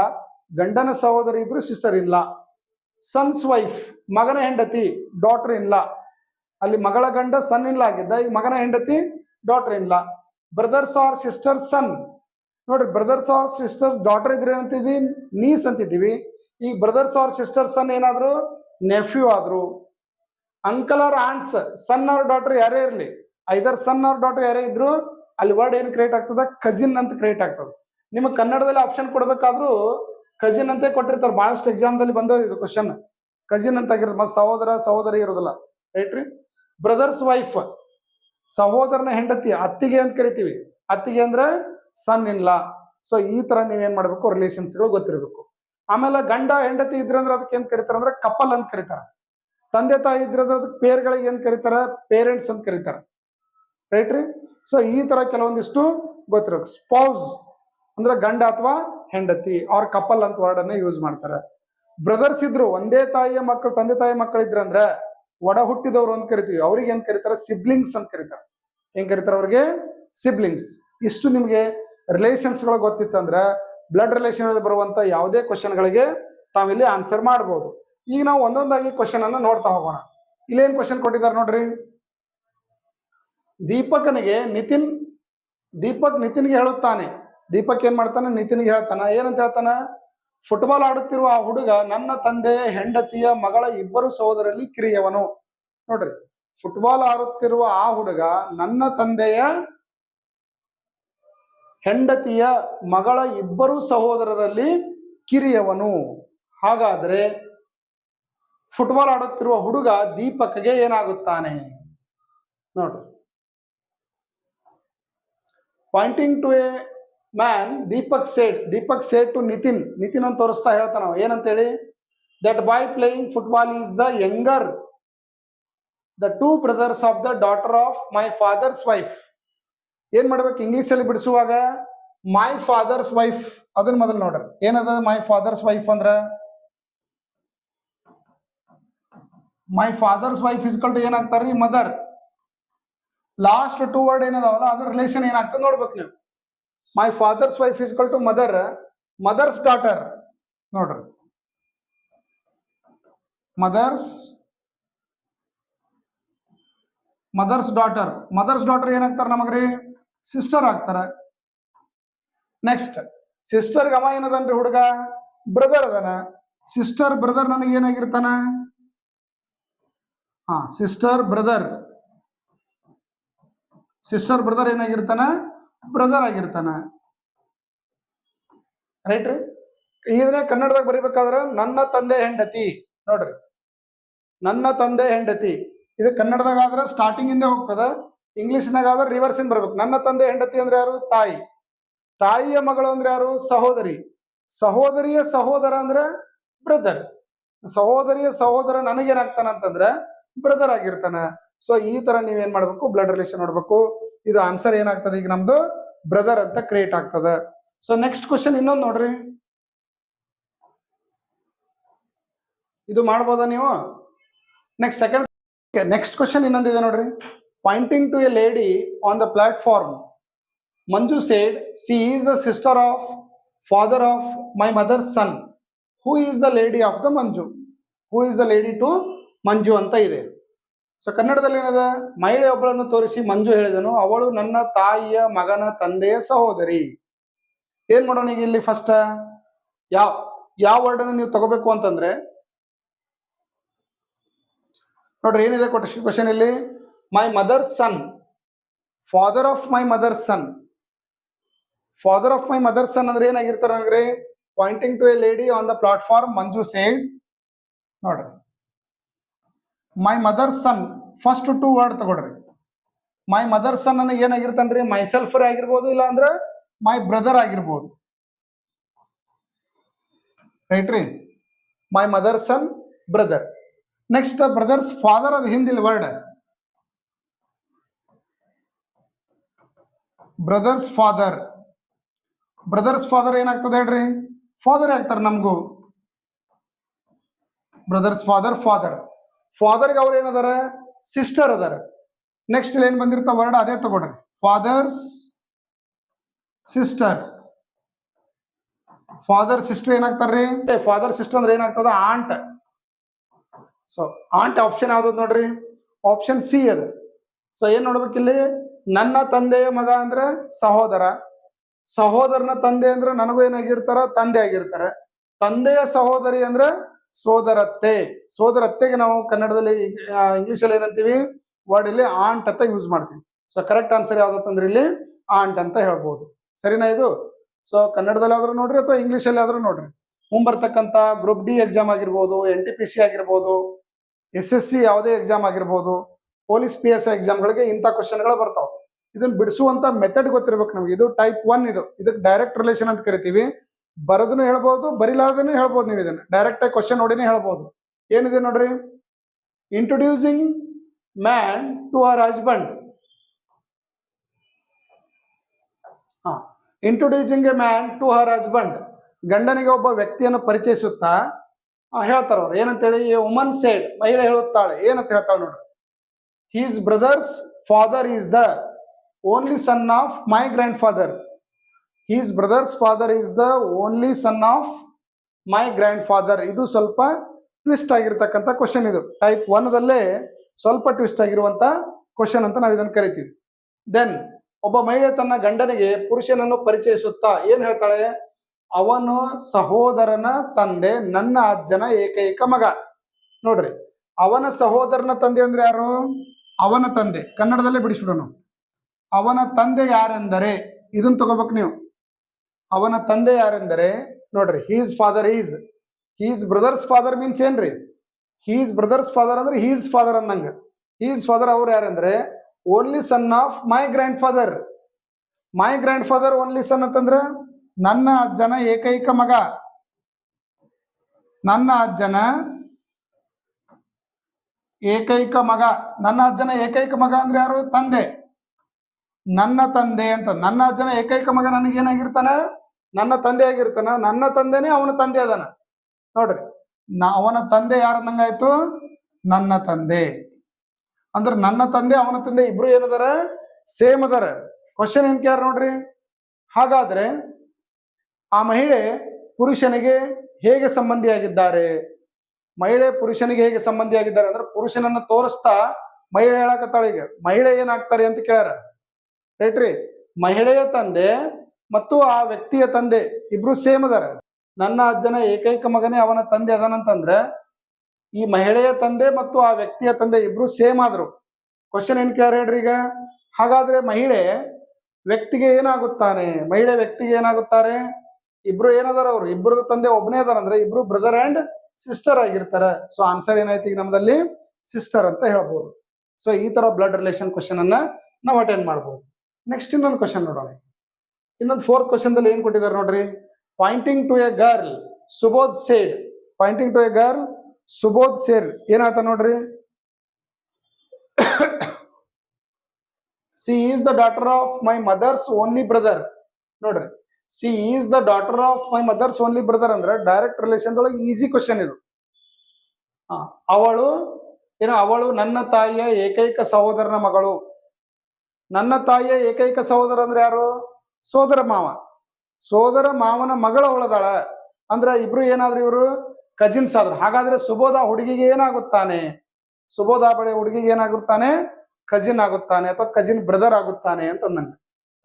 ಗಂಡನ ಸಹೋದರಿ ಇದ್ರು ಸಿಸ್ಟರ್ ಇಲ್ಲ ಸನ್ಸ್ ವೈಫ್ ಮಗನ ಹೆಂಡತಿ ಡಾಟರ್ ಇಲ್ಲ ಅಲ್ಲಿ ಮಗಳ ಗಂಡ ಸನ್ ಇಲ್ಲ ಆಗಿದ್ದ, ಈ ಮಗನ ಹೆಂಡತಿ ಡಾಟರ್ ಇಲ್ಲ ಬ್ರದರ್ಸ್ ಆರ್ ಸಿಸ್ಟರ್ ಸನ್ ನೋಡ್ರಿ ಬ್ರದರ್ಸ್ ಆರ್ ಸಿಸ್ಟರ್ಸ್ ಡಾಟರ್ ಇದ್ರೆ ಏನಂತೀವಿ ನೀಸ್ ಅಂತಿದ್ದೀವಿ ಈಗ ಬ್ರದರ್ಸ್ ಆರ್ ಸಿಸ್ಟರ್ ಸನ್ ಏನಾದ್ರು? ನೆಫ್ಯೂ ಆದ್ರು. Uncle or aunt's son or daughter ಯಾರೇ ಇರಲಿ ಐದರ್ ಸನ್ ಆರ್ ಡಾಟರ್ ಯಾರೇ ಇದ್ರು, ಅಲ್ಲಿ ವರ್ಡ್ ಏನು ಕ್ರಿಯೇಟ್ ಆಗ್ತದ? ಕಜಿನ್ ಅಂತ ಕ್ರಿಯೇಟ್ ಆಗ್ತದ. ನಿಮಗೆ ಕನ್ನಡದಲ್ಲಿ ಆಪ್ಷನ್ ಕೊಡಬೇಕಾದ್ರೂ ಕಜಿನ್ ಅಂತೆ ಕೊಟ್ಟಿರ್ತಾರೆ. ಬಹಳಷ್ಟು ಎಕ್ಸಾಮ್ದಲ್ಲಿ ಬಂದದ ಇದು ಕ್ವಶನ್ ಕಜಿನ್ ಅಂತ ಆಗಿರೋದು. ಮತ್ತೆ ಸಹೋದರ, ಸಹೋದರಿ ಇರೋದಿಲ್ಲ. ರೈಟ್ ರೀ? ಬ್ರದರ್ಸ್ ವೈಫ್ ಸಹೋದರನ ಹೆಂಡತಿ, ಅತ್ತಿಗೆ ಅಂತ ಕರಿತೀವಿ. ಅತ್ತಿಗೆ ಅಂದ್ರೆ ಸನ್ ಇನ್ ಲಾ ಸೊ ಈ ತರ ನೀವೇನ್ ಮಾಡ್ಬೇಕು? ರಿಲೇಷನ್ಸ್ಗಳು ಗೊತ್ತಿರಬೇಕು. ಆಮೇಲೆ ಗಂಡ, ಹೆಂಡತಿ ಇದ್ರಂದ್ರೆ ಅದಕ್ಕೆ ಏನ್ ಕರೀತಾರ ಅಂದ್ರೆ ಕಪಲ್ ಅಂತ ಕರೀತಾರ. ತಂದೆ, ತಾಯಿ ಇದ್ರಂದ್ರೆ ಅದಕ್ಕೆ ಪೇರ್ಗಳಿಗೆ ಏನ್ ಕರೀತಾರ? ಪೇರೆಂಟ್ಸ್ ಅಂತ ಕರೀತಾರ. ರೈಟ್ ರೀ? ಸೊ ಈ ತರ ಕೆಲವೊಂದಿಷ್ಟು ಗೊತ್ತಿರಬೇಕು. ಸ್ಪೌಸ್ ಅಂದ್ರೆ ಗಂಡ ಅಥವಾ ಹೆಂಡತಿ ಅವ್ರ ಕಪಲ್ ಅಂತ ವರ್ಡ್ ಅನ್ನ ಯೂಸ್ ಮಾಡ್ತಾರೆ. ಬ್ರದರ್ಸ್ ಇದ್ರು ಒಂದೇ ತಾಯಿಯ ಮಕ್ಕಳು ತಂದೆ, ತಾಯಿ ಮಕ್ಕಳು ಇದ್ರಂದ್ರೆ ಒಡ ಹುಟ್ಟಿದವರು ಅಂತ ಕರಿತೀವಿ. ಅವ್ರಿಗೆ ಏನ್ ಕರೀತಾರೆ? ಸಿಬ್ಲಿಂಗ್ಸ್ ಅಂತ ಕರೀತಾರೆ. ಏನ್ ಕರೀತಾರೆ ಅವ್ರಿಗೆ? ಸಿಬ್ಲಿಂಗ್ಸ್ ಇಷ್ಟು ನಿಮ್ಗೆ ರಿಲೇಷನ್ಸ್ಗಳು ಗೊತ್ತಿತ್ತಂದ್ರೆ ಬ್ಲಡ್ ರಿಲೇಷನ್ ಬರುವಂತ ಯಾವುದೇ ಕ್ವಶನ್ಗಳಿಗೆ ತಾವಿಲ್ಲಿ ಆನ್ಸರ್ ಮಾಡ್ಬೋದು. ಈಗ ನಾವು ಒಂದೊಂದಾಗಿ ಕ್ವಶನ್ ಅನ್ನು ನೋಡ್ತಾ ಹೋಗೋಣ. ಇಲ್ಲೇನ್ ಕ್ವಶನ್ ಕೊಟ್ಟಿದ್ದಾರೆ ನೋಡ್ರಿ? ದೀಪಕನಿಗೆ ನಿತಿನ್, ದೀಪಕ್ ನಿತಿನ್ಗೆ ಹೇಳುತ್ತಾನೆ. ದೀಪಕ್ ಏನ್ ಮಾಡ್ತಾನೆ? ನಿತಿನ್ಗೆ ಹೇಳ್ತಾನ. ಏನಂತ ಹೇಳ್ತಾನ? ಫುಟ್ಬಾಲ್ ಆಡುತ್ತಿರುವ ಆ ಹುಡುಗ ನನ್ನ ತಂದೆಯ ಹೆಂಡತಿಯ ಮಗಳ ಇಬ್ಬರು ಸಹೋದರಲ್ಲಿ ಕಿರಿಯವನು. ನೋಡ್ರಿ ಫುಟ್ಬಾಲ್ ಆಡುತ್ತಿರುವ ಆ ಹುಡುಗ ನನ್ನ ತಂದೆಯ ಹೆಂಡತಿಯ ಮಗಳ ಇಬ್ಬರು ಸಹೋದರರಲ್ಲಿ ಕಿರಿಯವನು. ಹಾಗಾದರೆ ಫುಟ್ಬಾಲ್ ಆಡುತ್ತಿರುವ ಹುಡುಗ ದೀಪಕ್ಗೆ ಏನಾಗುತ್ತಾನೆ? ನೋಡ್ರಿ pointing to a man Deepak said Deepak said to Nitin. Nitin ಅಂತ ತೋರಿಸ್ತಾ ಹೇಳ್ತಾನ ಏನಂತ ಏನಂತೇಳಿ? That boy playing football is the younger the two brothers of the daughter of my father's wife ಏನ್ ಮಾಡ್ಬೇಕು? ಇಂಗ್ಲಿಷ್ ಅಲ್ಲಿ ಬಿಡಿಸುವಾಗ ಮೈ ಫಾದರ್ಸ್ ವೈಫ್ ಅದನ್ನ ಮೊದಲು ನೋಡ್ರಿ. ಏನದ? ಮೈ ಫಾದರ್ಸ್ ವೈಫ್ ಅಂದ್ರ? My father's wife is equal to ಏನಾಗ್ತಾರ್ರಿ? Mother last two word ಏನದಾವಲ್ಲ, ಅದ್ರ ರಿಲೇಷನ್ ಏನಾಗ್ತದೆ ನೋಡ್ಬೇಕು ನೀವು. My father's wife is equal to mother mother's daughter ನೋಡ್ರಿ. Mother's mother's daughter mother's daughter ಏನಾಗ್ತಾರ ನಮಗ್ರಿ? ಸಿಸ್ಟರ್ ಆಗ್ತಾರ. ನೆಕ್ಸ್ಟ್ ಸಿಸ್ಟರ್ ಅವ ಏನದನ್ರಿ ಹುಡುಗ? ಬ್ರದರ್ ಅದನ. ಸಿಸ್ಟರ್ ಬ್ರದರ್ ನನಗೆ ಏನಾಗಿರ್ತಾನ? ಹಾ ಸಿಸ್ಟರ್ ಬ್ರದರ್ ಸಿಸ್ಟರ್ ಬ್ರದರ್ ಏನಾಗಿರ್ತಾನ? ಬ್ರದರ್ ಆಗಿರ್ತಾನ. ರೈಟ್ ರೀ? ಇದನ್ನೇ ಕನ್ನಡದಾಗ ಬರಿಬೇಕಾದ್ರೆ ನನ್ನ ತಂದೆ ಹೆಂಡತಿ. ನೋಡ್ರಿ. ನನ್ನ ತಂದೆ ಹೆಂಡತಿ. ಇದು ಕನ್ನಡದಾಗ ಆದ್ರೆ ಸ್ಟಾರ್ಟಿಂಗ್ ಇಂದ ಹೋಗ್ತದ. ಇಂಗ್ಲಿಷ್ನಾಗ ಆದ್ರೆ ರಿವರ್ಸ್ ಇನ್ ಬರ್ಬೇಕು. ನನ್ನ ತಂದೆ ಹೆಂಡತಿ ಅಂದ್ರೆ ಯಾರು? ತಾಯಿ. ತಾಯಿಯ ಮಗಳು ಅಂದ್ರೆ ಯಾರು? ಸಹೋದರಿ. ಸಹೋದರಿಯ ಸಹೋದರ ಅಂದ್ರೆ ಬ್ರದರ್ ಸಹೋದರಿಯ ಸಹೋದರ ನನಗೇನಾಗ್ತಾನ ಅಂತಂದ್ರೆ ಬ್ರದರ್ ಆಗಿರ್ತಾನ. ಸೊ ಈ ತರ ನೀವೇನ್ ಮಾಡ್ಬೇಕು? ಬ್ಲಡ್ ರಿಲೇಷನ್ ನೋಡ್ಬೇಕು. ಇದು ಆನ್ಸರ್ ಏನಾಗ್ತದೆ ಈಗ ನಮ್ದು? ಬ್ರದರ್ ಅಂತ ಕ್ರಿಯೇಟ್ ಆಗ್ತದ. ಸೊ ನೆಕ್ಸ್ಟ್ ಕ್ವಶನ್ ಇನ್ನೊಂದು ನೋಡ್ರಿ. ಇದು ಮಾಡ್ಬೋದಾ ನೀವು? ನೆಕ್ಸ್ಟ್ ಸೆಕೆಂಡ್ ನೆಕ್ಸ್ಟ್ ಕ್ವಶನ್ ಇನ್ನೊಂದಿದೆ ನೋಡ್ರಿ. Pointing to a lady on the platform Manju said she is the sister of father of my mother son who is the lady of the Manju who is the lady to Manju ಅಂತ ಇದೆ ಸೊ ಕನ್ನಡದಲ್ಲಿ ಏನಿದೆ? ಮಹಿಳೆ ಒಬ್ಬಳನ್ನು ತೋರಿಸಿ ಮಂಜು ಹೇಳಿದನು. ಅವಳು ನನ್ನ ತಾಯಿಯ ಮಗನ ತಂದೆಯ ಸಹೋದರಿ. ಏನ್ ಮಾಡೋಣ ಈಗ ಇಲ್ಲಿ ಫಸ್ಟ್ ಯಾವ ಯಾವ ವರ್ಡನ್ನು ನೀವು ತಗೋಬೇಕು ಅಂತಂದ್ರೆ, ನೋಡ್ರಿ ಏನಿದೆ ಕ್ವಶನ್ ಇಲ್ಲಿ? My mother son father of my mother son father of my mother son ಅಂದ್ರೆ ಏನಾಗಿರ್ತಾರೆ ಅಂದ್ರೆ pointing to a lady on the platform Manju said ನೋಡ್ರಿ. My mother son first two word ತಗೊಳ್ರಿ. ಮೈ ಮದರ್ ಸನ್ ನನಗೆ ಏನಾಗಿರ್ತಾನ್ರಿ? ಮೈ ಸೆಲ್ಫರ್ ಆಗಿರ್ಬೋದು, ಇಲ್ಲ ಅಂದ್ರೆ ಮೈ ಬ್ರದರ್ ಆಗಿರ್ಬೋದು. ರೈಟ್ ರೀ? My mother son brother next brother's father ಅದು ಹಿಂದಿಲ್ word brother's father. Brother's father ಏನಾಗ್ತದೆ ಹೇಳ್ರಿ? ಫಾದರ್ ಆಗ್ತಾರೆ ನಮಗೂ. Brother's father father. ಫಾದರ್ಗೆ ಅವ್ರು ಏನದಾರ? ಸಿಸ್ಟರ್ ಅದಾರ ನೆಕ್ಸ್ಟ್ ಏನ್ ಬಂದಿರ್ತಾವ? ವರ್ಡ್ ಅದೇ ತಗೊಳ್ರಿ. Father's sister. ಫಾದರ್, ಸಿಸ್ಟರ್ ಏನಾಗ್ತಾರ್ರಿ? ಫಾದರ್, ಸಿಸ್ಟರ್ ಅಂದ್ರೆ ಏನಾಗ್ತದ? ಆಂಟ್. ಸೊ ಆಂಟ್ ಆಪ್ಷನ್ ಯಾವ್ದು ನೋಡ್ರಿ? ಆಪ್ಷನ್ ಸಿ ಅದ. ಸೊ ಏನ್ ನೋಡ್ಬೇಕಿಲ್ಲಿ? ನನ್ನ ತಂದೆಯ ಮಗ ಅಂದ್ರೆ ಸಹೋದರ. ಸಹೋದರನ ತಂದೆ ಅಂದ್ರೆ ನನಗೂ ಏನಾಗಿರ್ತಾರ? ತಂದೆ ಆಗಿರ್ತಾರೆ. ತಂದೆಯ ಸಹೋದರಿ ಅಂದ್ರೆ ಸೋದರತ್ತೆ. ಸೋದರತ್ತೆಗೆ ನಾವು ಕನ್ನಡದಲ್ಲಿ ಇಂಗ್ಲಿಷ್ ಅಲ್ಲಿ ಏನಂತೀವಿ? ವರ್ಡ್ ಇಲ್ಲಿ ಆಂಟ್ ಅಂತ ಯೂಸ್ ಮಾಡ್ತೀವಿ. ಸೊ ಕರೆಕ್ಟ್ ಆನ್ಸರ್ ಯಾವ್ದಂದ್ರೆ ಇಲ್ಲಿ ಆಂಟ್ ಅಂತ ಹೇಳ್ಬೋದು. ಸರಿನಾ ಇದು? ಸೊ ಕನ್ನಡದಲ್ಲಿ ಆದ್ರೂ ನೋಡ್ರಿ ಅಥವಾ ಇಂಗ್ಲಿಷ್ ಅಲ್ಲಿ ಆದ್ರೂ ನೋಡ್ರಿ. ಮುಂಬರ್ತಕ್ಕಂಥ ಗ್ರೂಪ್ ಡಿ ಎಕ್ಸಾಮ್ ಆಗಿರ್ಬೋದು ಎನ್ ಟಿ ಪಿ ಸಿ ಆಗಿರ್ಬೋದು ಎಸ್ ಎಸ್ ಸಿ ಯಾವುದೇ ಎಕ್ಸಾಮ್ ಆಗಿರ್ಬೋದು ಪೊಲೀಸ್ ಪಿ ಎಸ್ ಎಕ್ಸಾಮ್ಗಳಿಗೆ ಇಂಥ ಕ್ವಶನ್ಗಳು ಬರ್ತಾವ. ಇದನ್ನ ಬಿಡಿಸುವಂತ ಮೆಥಡ್ ಗೊತ್ತಿರ್ಬೇಕು ನಮ್ಗೆ. ಇದು ಟೈಪ್ ಒನ್ ಇದು. ಇದಕ್ಕೆ ಡೈರೆಕ್ಟ್ ರಿಲೇಷನ್ ಅಂತ ಕರಿತೀವಿ. ಬರೋದನ್ನು ಹೇಳ್ಬೋದು, ಬರಿಲಾರ್ದನು ಹೇಳ್ಬೋದು ನೀವು ಇದನ್ನ. ಡೈರೆಕ್ಟ್ ಆಗಿ ಕ್ವಶನ್ ನೋಡಿನೇ ಹೇಳ್ಬೋದು. ಏನಿದೆ ನೋಡ್ರಿ? Introducing man to our husband ಹಾ. Introducing a man to her husband ಗಂಡನಿಗೆ ಒಬ್ಬ ವ್ಯಕ್ತಿಯನ್ನು ಪರಿಚಯಿಸುತ್ತಾ ಹೇಳ್ತಾರ ಅವ್ರು ಏನಂತೇಳಿ ವುಮನ್ ಸೇಡ್ ಮಹಿಳೆ ಹೇಳುತ್ತಾಳೆ. ಏನಂತ ಹೇಳ್ತಾಳೆ ನೋಡ್ರಿ. His brother's father is the only son of my grandfather his brother's father is the only son of my grandfather ಇದು ಸ್ವಲ್ಪ ಟ್ವಿಸ್ಟ್ ಆಗಿರ್ತಕ್ಕಂಥ ಕ್ವಶನ್ ಇದು. ಟೈಪ್ ಒನ್ದಲ್ಲೇ ಸ್ವಲ್ಪ ಟ್ವಿಸ್ಟ್ ಆಗಿರುವಂಥ ಕ್ವಶನ್ ಅಂತ ನಾವು ಇದನ್ನು ಕರಿತೀವಿ. ದೆನ್ ಒಬ್ಬ ಮಹಿಳೆ ತನ್ನ ಗಂಡನಿಗೆ ಪುರುಷನನ್ನು ಪರಿಚಯಿಸುತ್ತಾ ಏನ್ ಹೇಳ್ತಾಳೆ? ಅವನು ಸಹೋದರನ ತಂದೆ, ನನ್ನ ಅಜ್ಜನ ಏಕೈಕ ಮಗ. ನೋಡ್ರಿ, ಅವನ ಸಹೋದರನ ತಂದೆ ಅಂದ್ರೆ ಯಾರು? ಅವನ ತಂದೆ, ಕನ್ನಡದಲ್ಲೇ ಬಿಡಿಸ್ಬಿಡೋಣ ಅವನ ತಂದೆ ಯಾರೆಂದರೆ ಇದನ್ನ ತಗೋಬೇಕು ನೀವು. ಅವನ ತಂದೆ ಯಾರೆಂದರೆ, ನೋಡ್ರಿ his father is his brother's father means ಏನ್ರಿ? ಹೀಸ್ ಬ್ರದರ್ಸ್ ಫಾದರ್ ಅಂದ್ರೆ ಹೀಸ್ ಫಾದರ್ ಅಂದಂಗ ಹೀಸ್ ಫಾದರ್ ಅವ್ರು ಯಾರಂದ್ರೆ only son of my grandfather my grandfather only son ಅಂತಂದ್ರೆ, ನನ್ನ ಅಜ್ಜನ ಏಕೈಕ ಮಗ. ನನ್ನ ಅಜ್ಜನ ಏಕೈಕ ಮಗ, ನನ್ನ ಅಜ್ಜನ ಏಕೈಕ ಮಗ ಅಂದ್ರೆ ಯಾರು? ತಂದೆ. ನನ್ನ ತಂದೆ ಅಂತ, ನನ್ನ ಅಜ್ಜನ ಏಕೈಕ ಮಗ ನನಗೇನಾಗಿರ್ತಾನ ನನ್ನ ತಂದೆ ಆಗಿರ್ತಾನ. ನನ್ನ ತಂದೆನೇ ಅವನ ತಂದೆ ಅದಾನ. ನೋಡ್ರಿ, ನಾ, ಅವನ ತಂದೆ ಯಾರಂದಂಗಾಯ್ತು? ನನ್ನ ತಂದೆ. ಅಂದ್ರೆ ನನ್ನ ತಂದೆ, ಅವನ ತಂದೆ ಇಬ್ರು ಏನದಾರ? ಸೇಮ್ ಅದಾರ. ಕ್ವಶನ್ ಏನ್ ಕ್ಯಾರ ನೋಡ್ರಿ? ಹಾಗಾದ್ರೆ ಆ ಮಹಿಳೆ ಪುರುಷನಿಗೆ ಹೇಗೆ ಸಂಬಂಧಿಯಾಗಿದ್ದಾರೆ? ಮಹಿಳೆ ಪುರುಷನಿಗೆ ಹೇಗೆ ಸಂಬಂಧಿಯಾಗಿದ್ದಾರೆ ಅಂದ್ರೆ ಪುರುಷನನ್ನ ತೋರಿಸ್ತಾ ಮಹಿಳೆ ಹೇಳಕತ್ತಾಳ ಈಗ. ಮಹಿಳೆ ಏನಾಗ್ತಾರೆ ಅಂತ ಕೇಳ್ಯಾರ? ರೈಟ್ರಿ ಮಹಿಳೆಯ ತಂದೆ ಮತ್ತು ಆ ವ್ಯಕ್ತಿಯ ತಂದೆ ಇಬ್ರು ಸೇಮ್ ಅದಾರ. ನನ್ನ ಅಜ್ಜನ ಏಕೈಕ ಮಗನೇ ಅವನ ತಂದೆ ಅದಾನಂತಂದ್ರೆ ಈ ಮಹಿಳೆಯ ತಂದೆ ಮತ್ತು ಆ ವ್ಯಕ್ತಿಯ ತಂದೆ ಇಬ್ರು ಸೇಮ್ ಆದ್ರು. ಕ್ವಶನ್ ಏನ್ ಕೇಳ್ಯಾರ ಹೇಳ್ರಿ ಈಗ? ಹಾಗಾದ್ರೆ ಮಹಿಳೆ ವ್ಯಕ್ತಿಗೆ ಏನಾಗುತ್ತಾನೆ? ಮಹಿಳೆ ವ್ಯಕ್ತಿಗೆ ಏನಾಗುತ್ತಾರೆ? ಇಬ್ರು ಏನದಾರ ಅವ್ರು? ಇಬ್ರದ ತಂದೆ ಒಬ್ಬನೇ ಅದಾರ ಅಂದ್ರೆ ಇಬ್ರು ಬ್ರದರ್ ಅಂಡ್ ಸಿಸ್ಟರ್ ಆಗಿರ್ತಾರೆ. ಸೊ ಆನ್ಸರ್ ಏನಾಯ್ತು ಈಗ ನಮ್ಮದಲ್ಲಿ ಸಿಸ್ಟರ್ ಅಂತ ಹೇಳ್ಬೋದು. ಸೊ ಈ ತರ ಬ್ಲಡ್ ರಿಲೇಷನ್ ಕ್ವಶನ್ ಅನ್ನ ನಾವು ಅಟೆಂಡ್ ಮಾಡ್ಬೋದು. ನೆಕ್ಸ್ಟ್ ಇನ್ನೊಂದು ಕ್ವಶನ್ ನೋಡೋಣ. ಇನ್ನೊಂದು ಫೋರ್ತ್ ಕ್ವಶನ್ ದಲ್ಲಿ ಏನ್ ಕೊಟ್ಟಿದ್ದಾರೆ ನೋಡ್ರಿ? Pointing to a girl Subodh said pointing to a girl Subodh said ಏನಾಯ್ತ ನೋಡ್ರಿ? She is the daughter of my mother's only brother ನೋಡ್ರಿ. She is the daughter of my mother's only brother ಅಂದ್ರೆ ಡೈರೆಕ್ಟ್ ರಿಲೇಷನ್ ಒಳಗೆ ಈಸಿ ಕ್ವಶನ್ ಇದು. ಅವಳು, ಏನೋ, ಅವಳು ನನ್ನ ತಾಯಿಯ ಏಕೈಕ ಸಹೋದರನ ಮಗಳು. ನನ್ನ ತಾಯಿಯ ಏಕೈಕ ಸಹೋದರ ಅಂದ್ರೆ ಯಾರು? ಸೋದರ ಮಾವ. ಸೋದರ ಮಾವನ ಮಗಳು ಅವಳದಾಳ. ಅಂದ್ರೆ ಇಬ್ರು ಏನಾದ್ರು ಇವರು? ಕಜಿನ್ಸ್ ಆದ್ರು. ಹಾಗಾದ್ರೆ ಸುಬೋಧ ಹುಡುಗಿಗೆ ಏನಾಗುತ್ತಾನೆ? ಸುಬೋಧ ಬಳಿ ಹುಡುಗಿಗೆ ಏನಾಗುತ್ತಾನೆ? ಕಜಿನ್ ಆಗುತ್ತಾನೆ ಅಥವಾ ಕಜಿನ್ ಬ್ರದರ್ ಆಗುತ್ತಾನೆ ಅಂತ ಅಂದಂಗ.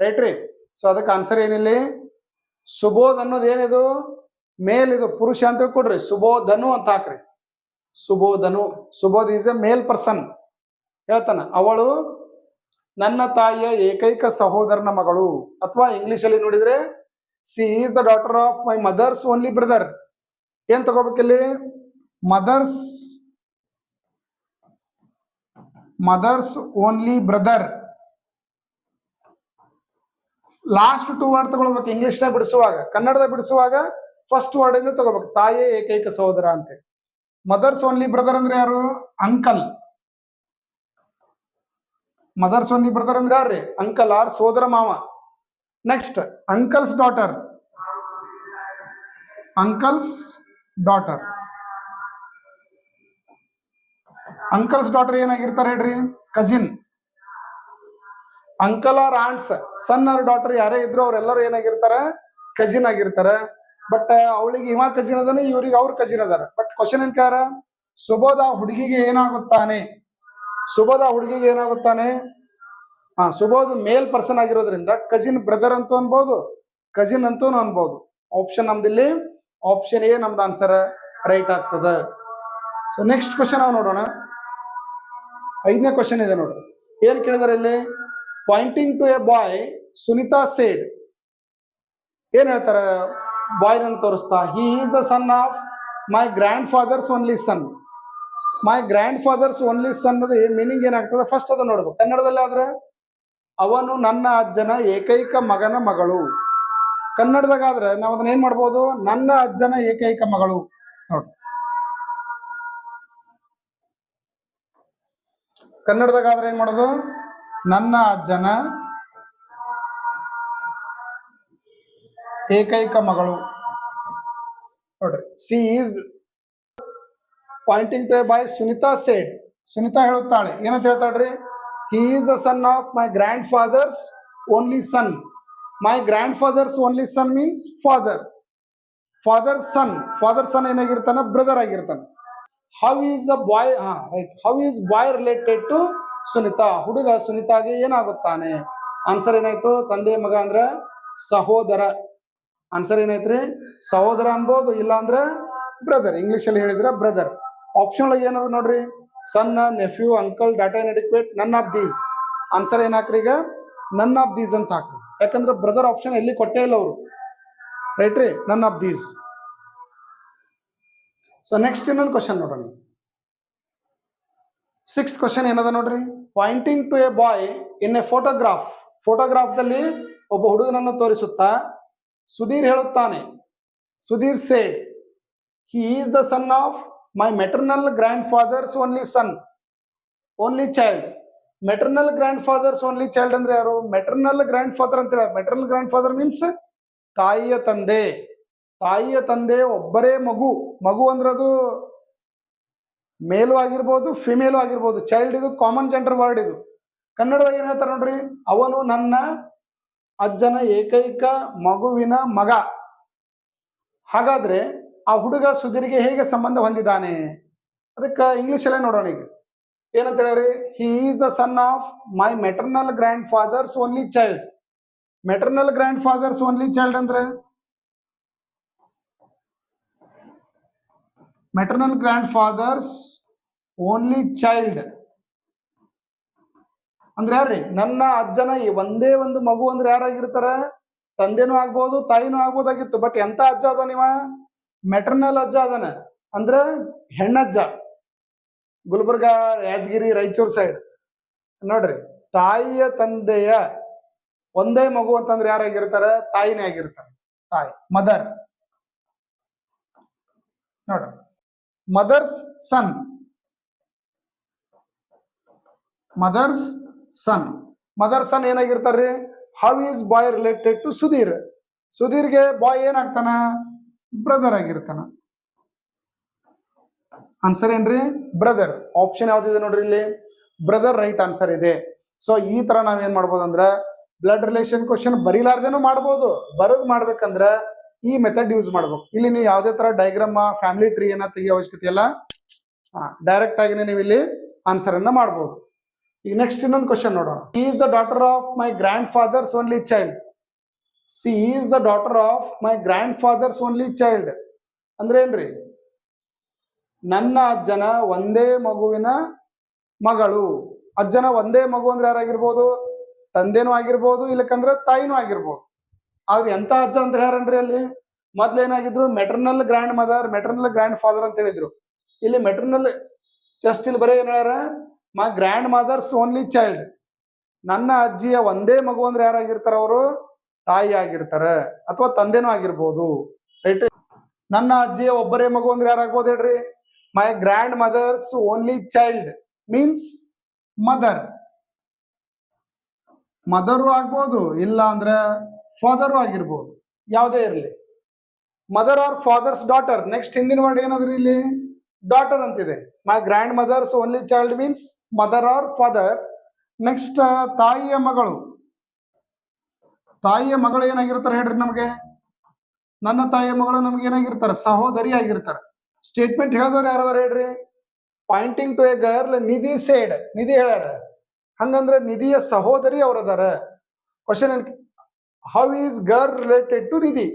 ರೈಟ್ ರೀ? ಸೊ ಅದಕ್ಕೆ ಆನ್ಸರ್ ಏನಿಲ್ಲಿ? ಸುಬೋಧ್ ಅನ್ನೋದು ಏನಿದು? ಮೇಲ್ ಇದು ಪುರುಷ ಅಂತ ಕೊಡ್ರಿ ಸುಬೋಧನು ಅಂತ ಹಾಕ್ರಿ. ಸುಬೋಧನು. Subodh is a male person ಹೇಳ್ತಾನೆ, ಅವಳು ನನ್ನ ತಾಯಿಯ ಏಕೈಕ ಸಹೋದರನ ಮಗಳು. ಅಥವಾ ಇಂಗ್ಲಿಷ್ ಅಲ್ಲಿ ನೋಡಿದ್ರೆ she is the daughter of my mother's only brother ಏನ್ ತಗೋಬೇಕಿಲ್ಲಿ mother's mother's only brother last two word ತಗೊಳ್ಬೇಕು ಇಂಗ್ಲಿಷ್ನ ಬಿಡಿಸುವಾಗ, ಕನ್ನಡದ ಬಿಡಿಸುವಾಗ ಫಸ್ಟ್ ವರ್ಡ್ ಇಂದ ತಗೋಬೇಕು ತಾಯೇ ಏಕೈಕ ಸಹೋದರ ಅಂತ. ಮದರ್ಸ್ ಓನ್ಲಿ ಬ್ರದರ್ ಅಂದ್ರೆ ಯಾರು? ಅಂಕಲ್ ಮದರ್ಸ್ ಓನ್ಲಿ ಬ್ರದರ್ ಅಂದ್ರೆ ಯಾರ್ರಿ? ಅಂಕಲ್ ಆರ್ ಸೋದರ ಮಾವ. Next uncle's daughter uncle's daughter uncle's daughter ಏನಾಗಿರ್ತಾರೆ ಹೇಳ್ರಿ? Cousin uncle or aunt's, son or daughter ಯಾರೇ ಇದ್ರು ಅವ್ರೆಲ್ಲರೂ ಏನಾಗಿರ್ತಾರೆ? ಕಜಿನ್ ಆಗಿರ್ತಾರೆ. ಬಟ್ ಅವಳಿಗೆ ಇವ ಕಜಿನ್ ಅದಾನೆ, ಇವ್ರಿಗೆ ಅವ್ರ ಕಜಿನ್ ಅದಾರ. ಬಟ್ ಕ್ವಶನ್ ಏನ್ ಕೇಳ ಸುಬೋಧ ಹುಡುಗಿಗೆ ಏನಾಗುತ್ತಾನೆ? ಸುಬೋಧ ಹುಡುಗಿಗೆ ಏನಾಗುತ್ತಾನೆ? ಹಾ ಸುಬೋಧ ಮೇಲ್ ಪರ್ಸನ್ ಆಗಿರೋದ್ರಿಂದ ಕಜಿನ್ ಬ್ರದರ್ ಅಂತೂ ಅನ್ಬೋದು ಕಜಿನ್ ಅಂತೂ ಅನ್ಬೋದು. ಆಪ್ಷನ್ ನಮ್ದಿಲ್ಲಿ ಆಪ್ಷನ್ ಎ ನಮ್ದು ಆನ್ಸರ್ ರೈಟ್ ಆಗ್ತದ. ಸೊ ನೆಕ್ಸ್ಟ್ ಕ್ವಶನ್ ನಾವು ನೋಡೋಣ. ಐದನೇ ಕ್ವಶನ್ ಇದೆ ನೋಡ್ರಿ. ಏನ್ ಕೇಳಿದಾರೆ ಇಲ್ಲಿ? Pointing to a boy Sunita said ಏನ್ ಹೇಳ್ತಾರೆ? ಬಾಯ್ ನನ್ನ ತೋರಿಸ್ತಾ he is the son of my grandfather's only son my grandfather's only son ಅದು ಮೀನಿಂಗ್ ಏನಾಗ್ತದೆ? ಫಸ್ಟ್ ಅದನ್ನ ನೋಡ್ಬೇಕು. ಕನ್ನಡದಲ್ಲಿ ಆದ್ರೆ, ಅವನು ನನ್ನ ಅಜ್ಜನ ಏಕೈಕ ಮಗನ ಮಗಳು. ಕನ್ನಡದಾಗಾದ್ರೆ ನಾವು ಅದನ್ನ ಏನ್ ಮಾಡ್ಬೋದು? ನನ್ನ ಅಜ್ಜನ ಏಕೈಕ ಮಗಳು. ನೋಡಿ. ಕನ್ನಡದಾಗಾದ್ರೆ ಏನ್ ಮಾಡೋದು? ನನ್ನ ಅಜ್ಜನ ಏಕೈಕ ಮಗಳು. ನೋಡ್ರಿ she is pointing to a boy Sunita said Sunita ಹೇಳುತ್ತಾಳೆ, ಏನಂತ ಹೇಳ್ತಾಳ್ರಿ? He is the son of my grandfather's only son my grandfather's only son means father father son father son ಏನಾಗಿರ್ತಾನೆ? Brother ಆಗಿರ್ತಾನೆ. ಹೌ ಈಸ್ ಅ ಬಾಯ್ ಹಾ right how is boy related to Sunita, ಹುಡುಗ ಸುನಿತಾಗೆ ಏನಾಗುತ್ತಾನೆ? ಆನ್ಸರ್ ಏನಾಯ್ತು? ತಂದೆ ಮಗ ಅಂದ್ರೆ ಸಹೋದರ. ಆನ್ಸರ್ ಏನಾಯ್ತ್ರಿ? ಸಹೋದರ ಅನ್ಬೋದು, ಇಲ್ಲ ಅಂದ್ರೆ ಬ್ರದರ್ ಇಂಗ್ಲಿಷ್ ಅಲ್ಲಿ ಹೇಳಿದ್ರೆ ಬ್ರದರ್ ಆಪ್ಷನ್ ಒಳಗೆ ಏನದ ನೋಡ್ರಿ. Son nephew uncle data adequate none of these answer ಏನ್ ಹಾಕ್ರಿ ಈಗ? ನನ್ ಆಫ್ ದೀಸ್ ಅಂತ ಹಾಕ್ರಿ. ಯಾಕಂದ್ರೆ ಬ್ರದರ್ ಆಪ್ಷನ್ ಎಲ್ಲಿ ಕೊಟ್ಟೇ ಇಲ್ಲ ಅವರು. ರೈಟ್ ರೀ? None of these so next ಇನ್ನೊಂದು ಕ್ವಶನ್ ನೋಡೋಣ. ಸಿಕ್ಸ್ ಕ್ವಶನ್ ಏನದ ನೋಡ್ರಿ? Pointing to a boy in a photograph ಫೋಟೋಗ್ರಾಫ್ದಲ್ಲಿ ಒಬ್ಬ ಹುಡುಗನನ್ನು ತೋರಿಸುತ್ತಾ, ಸುಧೀರ್ ಹೇಳುತ್ತಾನೆ. Sudhir said he is the son of my maternal grandfather's only son only child maternal grandfather's only child ಅಂದ್ರೆ ಯಾರು? ಮೆಟರ್ನಲ್ ಗ್ರ್ಯಾಂಡ್ ಫಾದರ್ ಅಂತ ಹೇಳ ಮೆಟರ್ನಲ್ ಗ್ರ್ಯಾಂಡ್ ಫಾದರ್ ಮೀನ್ಸ್ ತಾಯಿಯ ತಂದೆ. ತಾಯಿಯ ತಂದೆ ಒಬ್ಬರೇ ಮಗು. ಮಗು ಅಂದ್ರೆ ಅದು ಮೇಲು ಆಗಿರ್ಬೋದು ಫಿಮೇಲು ಆಗಿರ್ಬೋದು ಚೈಲ್ಡ್ ಇದು ಕಾಮನ್ ಜೆಂಡರ್ ವರ್ಡ್ ಇದು. ಕನ್ನಡದಾಗ ಏನು ಹೇಳ್ತಾರೆ ನೋಡ್ರಿ? ಅವನು ನನ್ನ ಅಜ್ಜನ ಏಕೈಕ ಮಗುವಿನ ಮಗ. ಹಾಗಾದ್ರೆ ಆ ಹುಡುಗ ಸುಧೀರ್ಗೆ ಹೇಗೆ ಸಂಬಂಧ ಹೊಂದಿದ್ದಾನೆ? ಅದಕ್ಕೆ ಇಂಗ್ಲೀಷಲ್ಲೇ ನೋಡೋಣ ಈಗ. ಏನಂತ ಹೇಳ್ರಿ? He is the son of my maternal grandfather's only child maternal grandfather's only child ಅಂದ್ರೆ? ಗ್ರ್ಯಾಂಡ್ ಫಾದರ್ಸ್ ಓನ್ಲಿ ಚೈಲ್ಡ್ ಅಂದ್ರೆ ಯಾರ್ರಿ? ನನ್ನ ಅಜ್ಜನ ಈ ಒಂದೇ ಒಂದು ಮಗು ಅಂದ್ರೆ ಯಾರಾಗಿರ್ತಾರ? ತಂದೆನೂ ಆಗ್ಬೋದು, ತಾಯಿನೂ ಆಗ್ಬೋದಾಗಿತ್ತು. ಬಟ್ ಎಂತ ಅಜ್ಜ ಅದ ನೀವ ಮೆಟರ್ನಲ್ ಅಜ್ಜ ಅದನ. ಅಂದ್ರೆ ಹೆಣ್ಣಜ್ಜ. ಗುಲ್ಬರ್ಗ, ಯಾದಗಿರಿ, ರಾಯಚೂರ್ ಸೈಡ್ ನೋಡ್ರಿ, ತಾಯಿಯ ತಂದೆಯ ಒಂದೇ ಮಗು ಅಂತಂದ್ರೆ ಯಾರಾಗಿರ್ತಾರ? ತಾಯಿನೇ ಆಗಿರ್ತಾರೆ. ತಾಯಿ ಮದರ್ ನೋಡ್ರಿ. Mother's son mother's son mother son ಏನಾಗಿರ್ತಾರ್ರಿ? How is boy related to Sudhir? ಸುಧೀರ್ಗೆ boy ಏನಾಗ್ತಾನ? ಬ್ರದರ್ ಆಗಿರ್ತಾನ. ಆನ್ಸರ್ ಏನ್ರಿ? ಬ್ರದರ್ ಆಪ್ಷನ್ ಯಾವ್ದಿದೆ ನೋಡ್ರಿ ಇಲ್ಲಿ? ಬ್ರದರ್ ರೈಟ್ ಆನ್ಸರ್ ಇದೆ. ಸೊ ಈ ತರ ನಾವೇನ್ ಮಾಡ್ಬೋದು ಅಂದ್ರ ಬ್ಲಡ್ ರಿಲೇಷನ್ ಕ್ವಶನ್ ಬರೀಲಾರ್ದೇನು ಮಾಡ್ಬೋದು. ಬರದ್ ಮಾಡ್ಬೇಕಂದ್ರ ಈ ಮೆಥಡ್ ಯೂಸ್ ಮಾಡ್ಬೇಕು. ಇಲ್ಲಿ ನೀವು ಯಾವುದೇ ತರ ಡೈಗ್ರಾಮ ಫ್ಯಾಮಿಲಿ ಟ್ರೀ ಏನ ತೆಗಿಯೋ ಅವಶ್ಯಕತೆ ಇಲ್ಲ. ಡೈರೆಕ್ಟ್ ಆಗಿನೇ ನೀವು ಇಲ್ಲಿ ಆನ್ಸರ್ ಅನ್ನ ಮಾಡ್ಬೋದು. ಈಗ ನೆಕ್ಸ್ಟ್ ಇನ್ನೊಂದು ಕ್ವಶನ್ ನೋಡೋಣ. Is the daughter of my grandfather's only child she is the daughter of my grandfather's only child ಅಂದ್ರೆ ಏನ್ರಿ? ನನ್ನ ಅಜ್ಜನ ಒಂದೇ ಮಗುವಿನ ಮಗಳು. ಅಜ್ಜನ ಒಂದೇ ಮಗು ಅಂದ್ರೆ ಯಾರಾಗಿರ್ಬೋದು? ತಂದೆನೂ ಆಗಿರ್ಬೋದು, ಇಲ್ಲಕಂದ್ರೆ ತಾಯಿನೂ ಆಗಿರ್ಬೋದು. ಆದ್ರೆ ಎಂತ ಅಜ್ಜ ಅಂತ ಹೇಳ್ಯಾರನ್ರಿ ಅಲ್ಲಿ? ಮೊದ್ಲು ಏನಾಗಿದ್ರು maternal grandmother maternal grandfather ಅಂತ ಹೇಳಿದ್ರು. ಇಲ್ಲಿ ಮೆಟರ್ನಲ್ ಜಸ್ಟ್ ಇಲ್ಲಿ ಬರೀ ಏನ್ ಹೇಳ್ಯಾರ? My grandmother's only child ನನ್ನ ಅಜ್ಜಿಯ ಒಂದೇ ಮಗು ಅಂದ್ರೆ ಯಾರಾಗಿರ್ತಾರ ಅವರು? ತಾಯಿ ಆಗಿರ್ತಾರ ಅಥವಾ ತಂದೆನೂ ಆಗಿರ್ಬೋದು. ರೈಟ್ ನನ್ನ ಅಜ್ಜಿಯ ಒಬ್ಬರೇ ಮಗು ಅಂದ್ರೆ ಯಾರಾಗ್ಬೋದು ಹೇಳ್ರಿ? My grandmother's only child means mother mother ಆಗ್ಬೋದು. ಇಲ್ಲ ಅಂದ್ರೆ ಫಾದರು ಆಗಿರ್ಬೋದು. ಯಾವುದೇ ಇರಲಿ. Mother or father's daughter next ಹಿಂದಿನ ವರ್ಡ್ ಏನಾದ್ರಿ ಇಲ್ಲಿ? ಡಾಟರ್ ಅಂತಿದೆ. My grandmother's only child means mother or father next ತಾಯಿಯ ಮಗಳು. ತಾಯಿಯ ಮಗಳು ಏನಾಗಿರ್ತಾರೆ ಹೇಳ್ರಿ ನಮಗೆ? ನನ್ನ ತಾಯಿಯ ಮಗಳು ನಮ್ಗೆ ಏನಾಗಿರ್ತಾರೆ? ಸಹೋದರಿ ಆಗಿರ್ತಾರೆ. ಸ್ಟೇಟ್ಮೆಂಟ್ ಹೇಳಿದವ್ರು ಯಾರದಾರ ಹೇಳ್ರಿ? Pointing to a girl Nidhi said Nidhi ಹೇಳ್ಯಾರ. ಹಂಗಂದ್ರೆ ನಿಧಿಯ ಸಹೋದರಿ ಅವ್ರದಾರ. Question how is girl related to Nidhi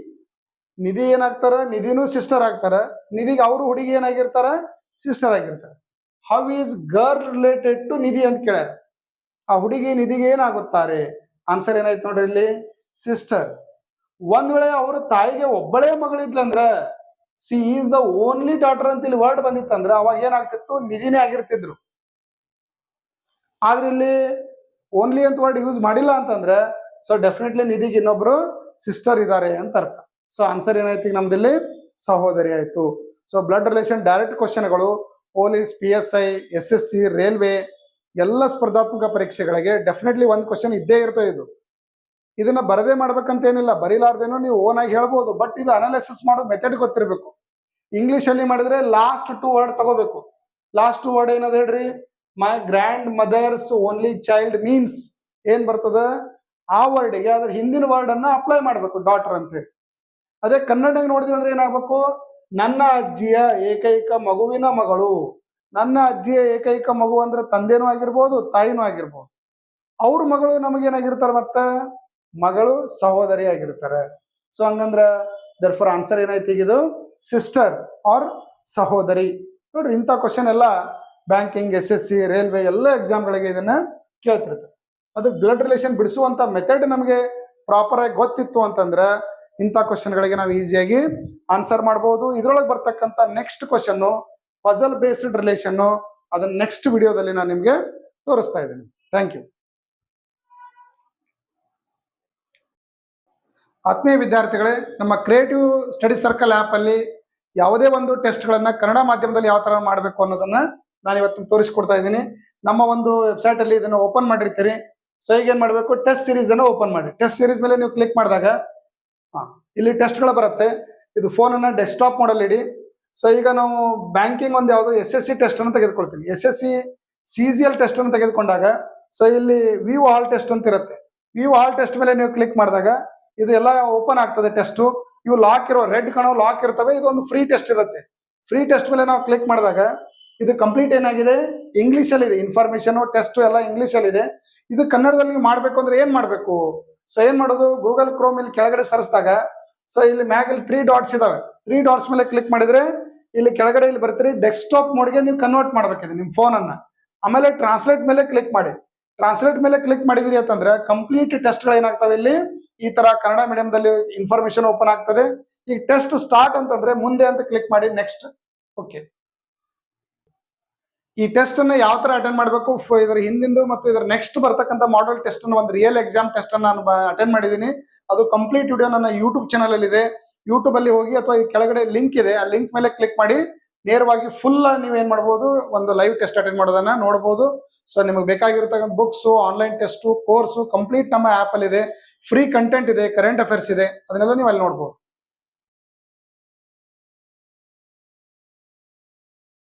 Nidhi ಏನಾಗ್ತಾರ? ನಿಧಿನೂ ಸಿಸ್ಟರ್ ಆಗ್ತಾರ. ನಿಧಿಗೆ ಅವರು ಹುಡುಗಿ ಏನಾಗಿರ್ತಾರ? ಸಿಸ್ಟರ್ ಆಗಿರ್ತಾರೆ. How is girl related to Nidhi ಅಂತ ಕೇಳ್ಯಾರ. ಆ ಹುಡುಗಿ ನಿಧಿಗೆ ಏನಾಗುತ್ತಾರೆ? ಆನ್ಸರ್ ಏನಾಯ್ತು ನೋಡ್ರಿ ಇಲ್ಲಿ? ಸಿಸ್ಟರ್ ಒಂದ್ ವೇಳೆ ಅವ್ರ ತಾಯಿಗೆ ಒಬ್ಬಳೇ ಮಗಳಿದ್ಲಂದ್ರ she is the only daughter ಅಂತ ಇಲ್ಲಿ ವರ್ಡ್ ಬಂದಿತ್ತಂದ್ರ, ಅವಾಗ ಏನಾಗ್ತಿತ್ತು? ನಿಧಿನೇ ಆಗಿರ್ತಿದ್ರು. ಆದ್ರೆ ಇಲ್ಲಿ ಓನ್ಲಿ ಅಂತ ವರ್ಡ್ ಯೂಸ್ ಮಾಡಿಲ್ಲ ಅಂತಂದ್ರೆ ಸೊ ಡೆಫಿನೆಟ್ಲಿ ನಿಧಿಗೆ ಇನ್ನೊಬ್ರು ಸಿಸ್ಟರ್ ಇದ್ದಾರೆ ಅಂತ ಅರ್ಥ. ಸೊ ಆನ್ಸರ್ ಏನಾಯ್ತು ಈಗ ನಮ್ದಲ್ಲಿ? ಸಹೋದರಿ ಆಯ್ತು. So blood relation direct ಕ್ವಶನ್ಗಳು police P S I S S C railway ಎಲ್ಲ ಸ್ಪರ್ಧಾತ್ಮಕ ಪರೀಕ್ಷೆಗಳಿಗೆ ಡೆಫಿನೆಟ್ಲಿ ಒಂದು ಕ್ವಶನ್ ಇದ್ದೇ ಇರ್ತದೆ ಇದು. ಇದನ್ನ ಬರದೇ ಮಾಡ್ಬೇಕಂತ ಏನಿಲ್ಲ ಬರೀಲಾರ್ದೇನೋ ನೀವು ಓನ್ ಆಗಿ ಹೇಳ್ಬೋದು ಬಟ್ ಇದು ಅನಾಲಿಸಿಸ್ ಮಾಡೋ ಮೆಥಡ್ ಗೊತ್ತಿರಬೇಕು. ಇಂಗ್ಲಿಷ್ ಅಲ್ಲಿ ಮಾಡಿದ್ರೆ ಲಾಸ್ಟ್ ಟು ವರ್ಡ್ ತಗೋಬೇಕು. ಲಾಸ್ಟ್ ಟು ವರ್ಡ್ ಏನದ ಹೇಳ್ರಿ? My grandmother's only child means ಏನ್ ಬರ್ತದ? ಆ ವರ್ಡ್ಗೆ ಅದ್ರ ಹಿಂದಿನ ವರ್ಡ್ ಅನ್ನ ಅಪ್ಲೈ ಮಾಡ್ಬೇಕು ಡಾಟರ್ ಅಂತ ಹೇಳಿ. ಅದೇ ಕನ್ನಡ ನೋಡಿದ್ವಿ ಅಂದ್ರೆ ಏನಾಗ್ಬೇಕು? ನನ್ನ ಅಜ್ಜಿಯ ಏಕೈಕ ಮಗುವಿನ ಮಗಳು. ನನ್ನ ಅಜ್ಜಿಯ ಏಕೈಕ ಮಗು ಅಂದ್ರೆ ತಂದೆನೂ ಆಗಿರ್ಬೋದು, ತಾಯಿನೂ ಆಗಿರ್ಬೋದು. ಅವ್ರ ಮಗಳು ನಮಗೇನಾಗಿರ್ತಾರೆ ಮತ್ತೆ? ಮಗಳು ಸಹೋದರಿ ಆಗಿರ್ತಾರೆ. ಸೊ ಹಂಗಂದ್ರ ದರ್ ಫಾರ್ ಆನ್ಸರ್ ಏನಾಯ್ತು ಈಗ ಇದು? ಸಿಸ್ಟರ್ ಆರ್ ಸಹೋದರಿ. ನೋಡ್ರಿ ಇಂಥ ಕ್ವಶನ್ ಎಲ್ಲ banking S S C railway ಎಲ್ಲ ಎಕ್ಸಾಮ್ಗಳಿಗೆ ಇದನ್ನ ಕೇಳ್ತಿರ್ತಾರೆ. ಅದು ಬ್ಲಡ್ ರಿಲೇಷನ್ ಬಿಡಿಸುವಂತ ಮೆಥಡ್ ನಮಗೆ ಪ್ರಾಪರ್ ಆಗಿ ಗೊತ್ತಿತ್ತು ಅಂತಂದ್ರೆ ಇಂಥ ಕ್ವಶನ್ಗಳಿಗೆ ನಾವು ಈಸಿಯಾಗಿ ಆನ್ಸರ್ ಮಾಡಬಹುದು ಇದರೊಳಗೆ ಬರ್ತಕ್ಕಂಥ next question puzzle based relation ಅದನ್ನ ನೆಕ್ಸ್ಟ್ ವಿಡಿಯೋದಲ್ಲಿ ನಾನು ನಿಮಗೆ ತೋರಿಸ್ತಾ ಇದ್ದೀನಿ. ಥ್ಯಾಂಕ್ ಯು ಆತ್ಮೀಯ ವಿದ್ಯಾರ್ಥಿಗಳೇ, ನಮ್ಮ ಕ್ರಿಯೇಟಿವ್ ಸ್ಟಡಿ ಸರ್ಕಲ್ ಅಲ್ಲಿ ಯಾವುದೇ ಒಂದು ಟೆಸ್ಟ್ಗಳನ್ನು ಕನ್ನಡ ಮಾಧ್ಯಮದಲ್ಲಿ ಯಾವ ತರ ಮಾಡಬೇಕು ಅನ್ನೋದನ್ನ ನಾನು ಇವತ್ತು ತೋರಿಸ್ಕೊಡ್ತಾ ಇದ್ದೀನಿ. ನಮ್ಮ ಒಂದು ವೆಬ್ಸೈಟ್ ಅಲ್ಲಿ ಇದನ್ನು ಓಪನ್ ಮಾಡಿರ್ತೀರಿ. ಸೊ ಈಗ ಏನ್ ಮಾಡಬೇಕು? ಟೆಸ್ಟ್ ಸೀರೀಸ್ ಅನ್ನು ಓಪನ್ ಮಾಡಿ. ಟೆಸ್ಟ್ ಸೀರೀಸ್ ಮೇಲೆ ನೀವು ಕ್ಲಿಕ್ ಮಾಡಿದಾಗ ಇಲ್ಲಿ ಟೆಸ್ಟ್ಗಳು ಬರುತ್ತೆ. ಇದು ಫೋನನ್ನು ಡೆಸ್ಕ್ಟಾಪ್ ಮಾಡಲ್ ಇಡಿ. ಸೊ ಈಗ ನಾವು ಬ್ಯಾಂಕಿಂಗ್ ಒಂದು ಯಾವುದು ಎಸ್ ಎಸ್ ಸಿ ಟೆಸ್ಟ್ ಅನ್ನು ತೆಗೆದುಕೊಳ್ತೀನಿ. S S C C G L test ಅನ್ನು ತೆಗೆದುಕೊಂಡಾಗ ಸೊ ಇಲ್ಲಿ ವಿವೋ ಹಾಲ್ ಟೆಸ್ಟ್ ಅಂತ ಇರುತ್ತೆ. ವಿವೋ ಹಾಲ್ ಟೆಸ್ಟ್ ಮೇಲೆ ನೀವು ಕ್ಲಿಕ್ ಮಾಡಿದಾಗ, ಇದು ಎಲ್ಲ ಓಪನ್ ಆಗ್ತದೆ ಟೆಸ್ಟ್ ಇವು ಲಾಕ್ ಇರೋ ರೆಡ್ ಕಾಣೋ ಲಾಕ್ ಇರ್ತವೆ. ಇದು ಒಂದು ಫ್ರೀ ಟೆಸ್ಟ್ ಇರುತ್ತೆ. ಫ್ರೀ ಟೆಸ್ಟ್ ಮೇಲೆ ನಾವು ಕ್ಲಿಕ್ ಮಾಡಿದಾಗ, ಇದು ಕಂಪ್ಲೀಟ್ ಏನಾಗಿದೆ? ಇಂಗ್ಲಿಷ್ ಅಲ್ಲಿ ಇದೆ ಇನ್ಫಾರ್ಮೇಶನ್ ಟೆಸ್ಟ್ ಎಲ್ಲ ಇಂಗ್ಲಿಷ್ ಅಲ್ಲಿ ಇದೆ ಕನ್ನಡದಲ್ಲಿ ನೀವು ಮಾಡ್ಬೇಕು ಅಂದ್ರೆ ಏನ್ ಮಾಡಬೇಕು? ಸೊ ಏನ್ ಮಾಡೋದು? ಗೂಗಲ್ ಕ್ರೋಮ್ ಇಲ್ಲಿ ಕೆಳಗಡೆ ಸರಿಸಿದಾಗ ಸೊ ಇಲ್ಲಿ ಮ್ಯಾಗ ಇಲ್ಲಿ ತ್ರೀ ಡಾಟ್ಸ್ ಇದಾವೆ. ತ್ರೀ ಡಾಟ್ಸ್ ಮೇಲೆ ಕ್ಲಿಕ್ ಮಾಡಿದ್ರೆ, ಇಲ್ಲಿ ಕೆಳಗಡೆ ಇಲ್ಲಿ ಬರ್ತೀರಿ ಡೆಸ್ಕ್ಟಾಪ್ ಮೋಡ್ಗೆ ನೀವು ಕನ್ವರ್ಟ್ ಮಾಡ್ಬೇಕಿದೆ, ನಿಮ್ಮ ಫೋನ್ ಅನ್ನ. ಆಮೇಲೆ ಟ್ರಾನ್ಸ್ಲೇಟ್ ಮೇಲೆ ಕ್ಲಿಕ್ ಮಾಡಿ. ಟ್ರಾನ್ಸ್ಲೇಟ್ ಮೇಲೆ ಕ್ಲಿಕ್ ಮಾಡಿದ್ರಿ ಅಂತಂದ್ರೆ ಕಂಪ್ಲೀಟ್ ಟೆಸ್ಟ್ಗಳು ಏನಾಗ್ತವೆ ಇಲ್ಲಿ? ಈ ತರ ಕನ್ನಡ ಮೀಡಿಯಂದಲ್ಲಿ ಇನ್ಫಾರ್ಮೇಶನ್ ಓಪನ್ ಆಗ್ತದೆ. ಈಗ ಟೆಸ್ಟ್ ಸ್ಟಾರ್ಟ್ ಅಂತಂದ್ರೆ, ಮುಂದೆ ಅಂತ ಕ್ಲಿಕ್ ಮಾಡಿ ನೆಕ್ಸ್ಟ್ ಓಕೆ ಈ ಟೆಸ್ಟ್ ಅನ್ನ ಯಾವ ತರ ಅಟೆಂಡ್ ಮಾಡಬೇಕು? ಇದರ ಹಿಂದಿಂದು ಮತ್ತು ಇದರ ನೆಕ್ಸ್ಟ್ ಬರ್ತಕ್ಕಂತ ಮಾಡಲ್ ಟೆಸ್ಟ್ ಅನ್ನು ಒಂದು ರಿಯಲ್ ಎಕ್ಸಾಮ್ ಟೆಸ್ಟ್ ಅನ್ನು ನಾನು ಅಟೆಂಡ್ ಮಾಡಿದ್ದೀನಿ. ಅದು ಕಂಪ್ಲೀಟ್ ವಿಡಿಯೋ ನನ್ನ ಯೂಟ್ಯೂಬ್ ಚಾನಲ್ ಅಲ್ಲಿ ಇದೆ. ಯೂಟ್ಯೂಬ್ ಅಲ್ಲಿ ಹೋಗಿ ಅಥವಾ ಕೆಳಗಡೆ ಲಿಂಕ್ ಇದೆ. ಆ ಲಿಂಕ್ ಮೇಲೆ ಕ್ಲಿಕ್ ಮಾಡಿ ನೇರವಾಗಿ ಫುಲ್ ನೀವು ಏನ್ ಮಾಡಬಹುದು ಒಂದು ಲೈವ್ ಟೆಸ್ಟ್ ಅಟೆಂಡ್ ಮಾಡೋದನ್ನ ನೋಡಬಹುದು ಸೊ ನಿಮಗೆ ಬೇಕಾಗಿರ್ತಕ್ಕಂಥ books online test course complete ನಮ್ಮ ಆಪ್ ಅಲ್ಲಿ ಇದೆ. ಫ್ರೀ ಕಂಟೆಂಟ್ ಇದೆ ಕರೆಂಟ್ ಅಫೇರ್ಸ್ ಇದೆ. ಅದನ್ನೆಲ್ಲ ನೀವು ಅಲ್ಲಿ ನೋಡ್ಬೋದು.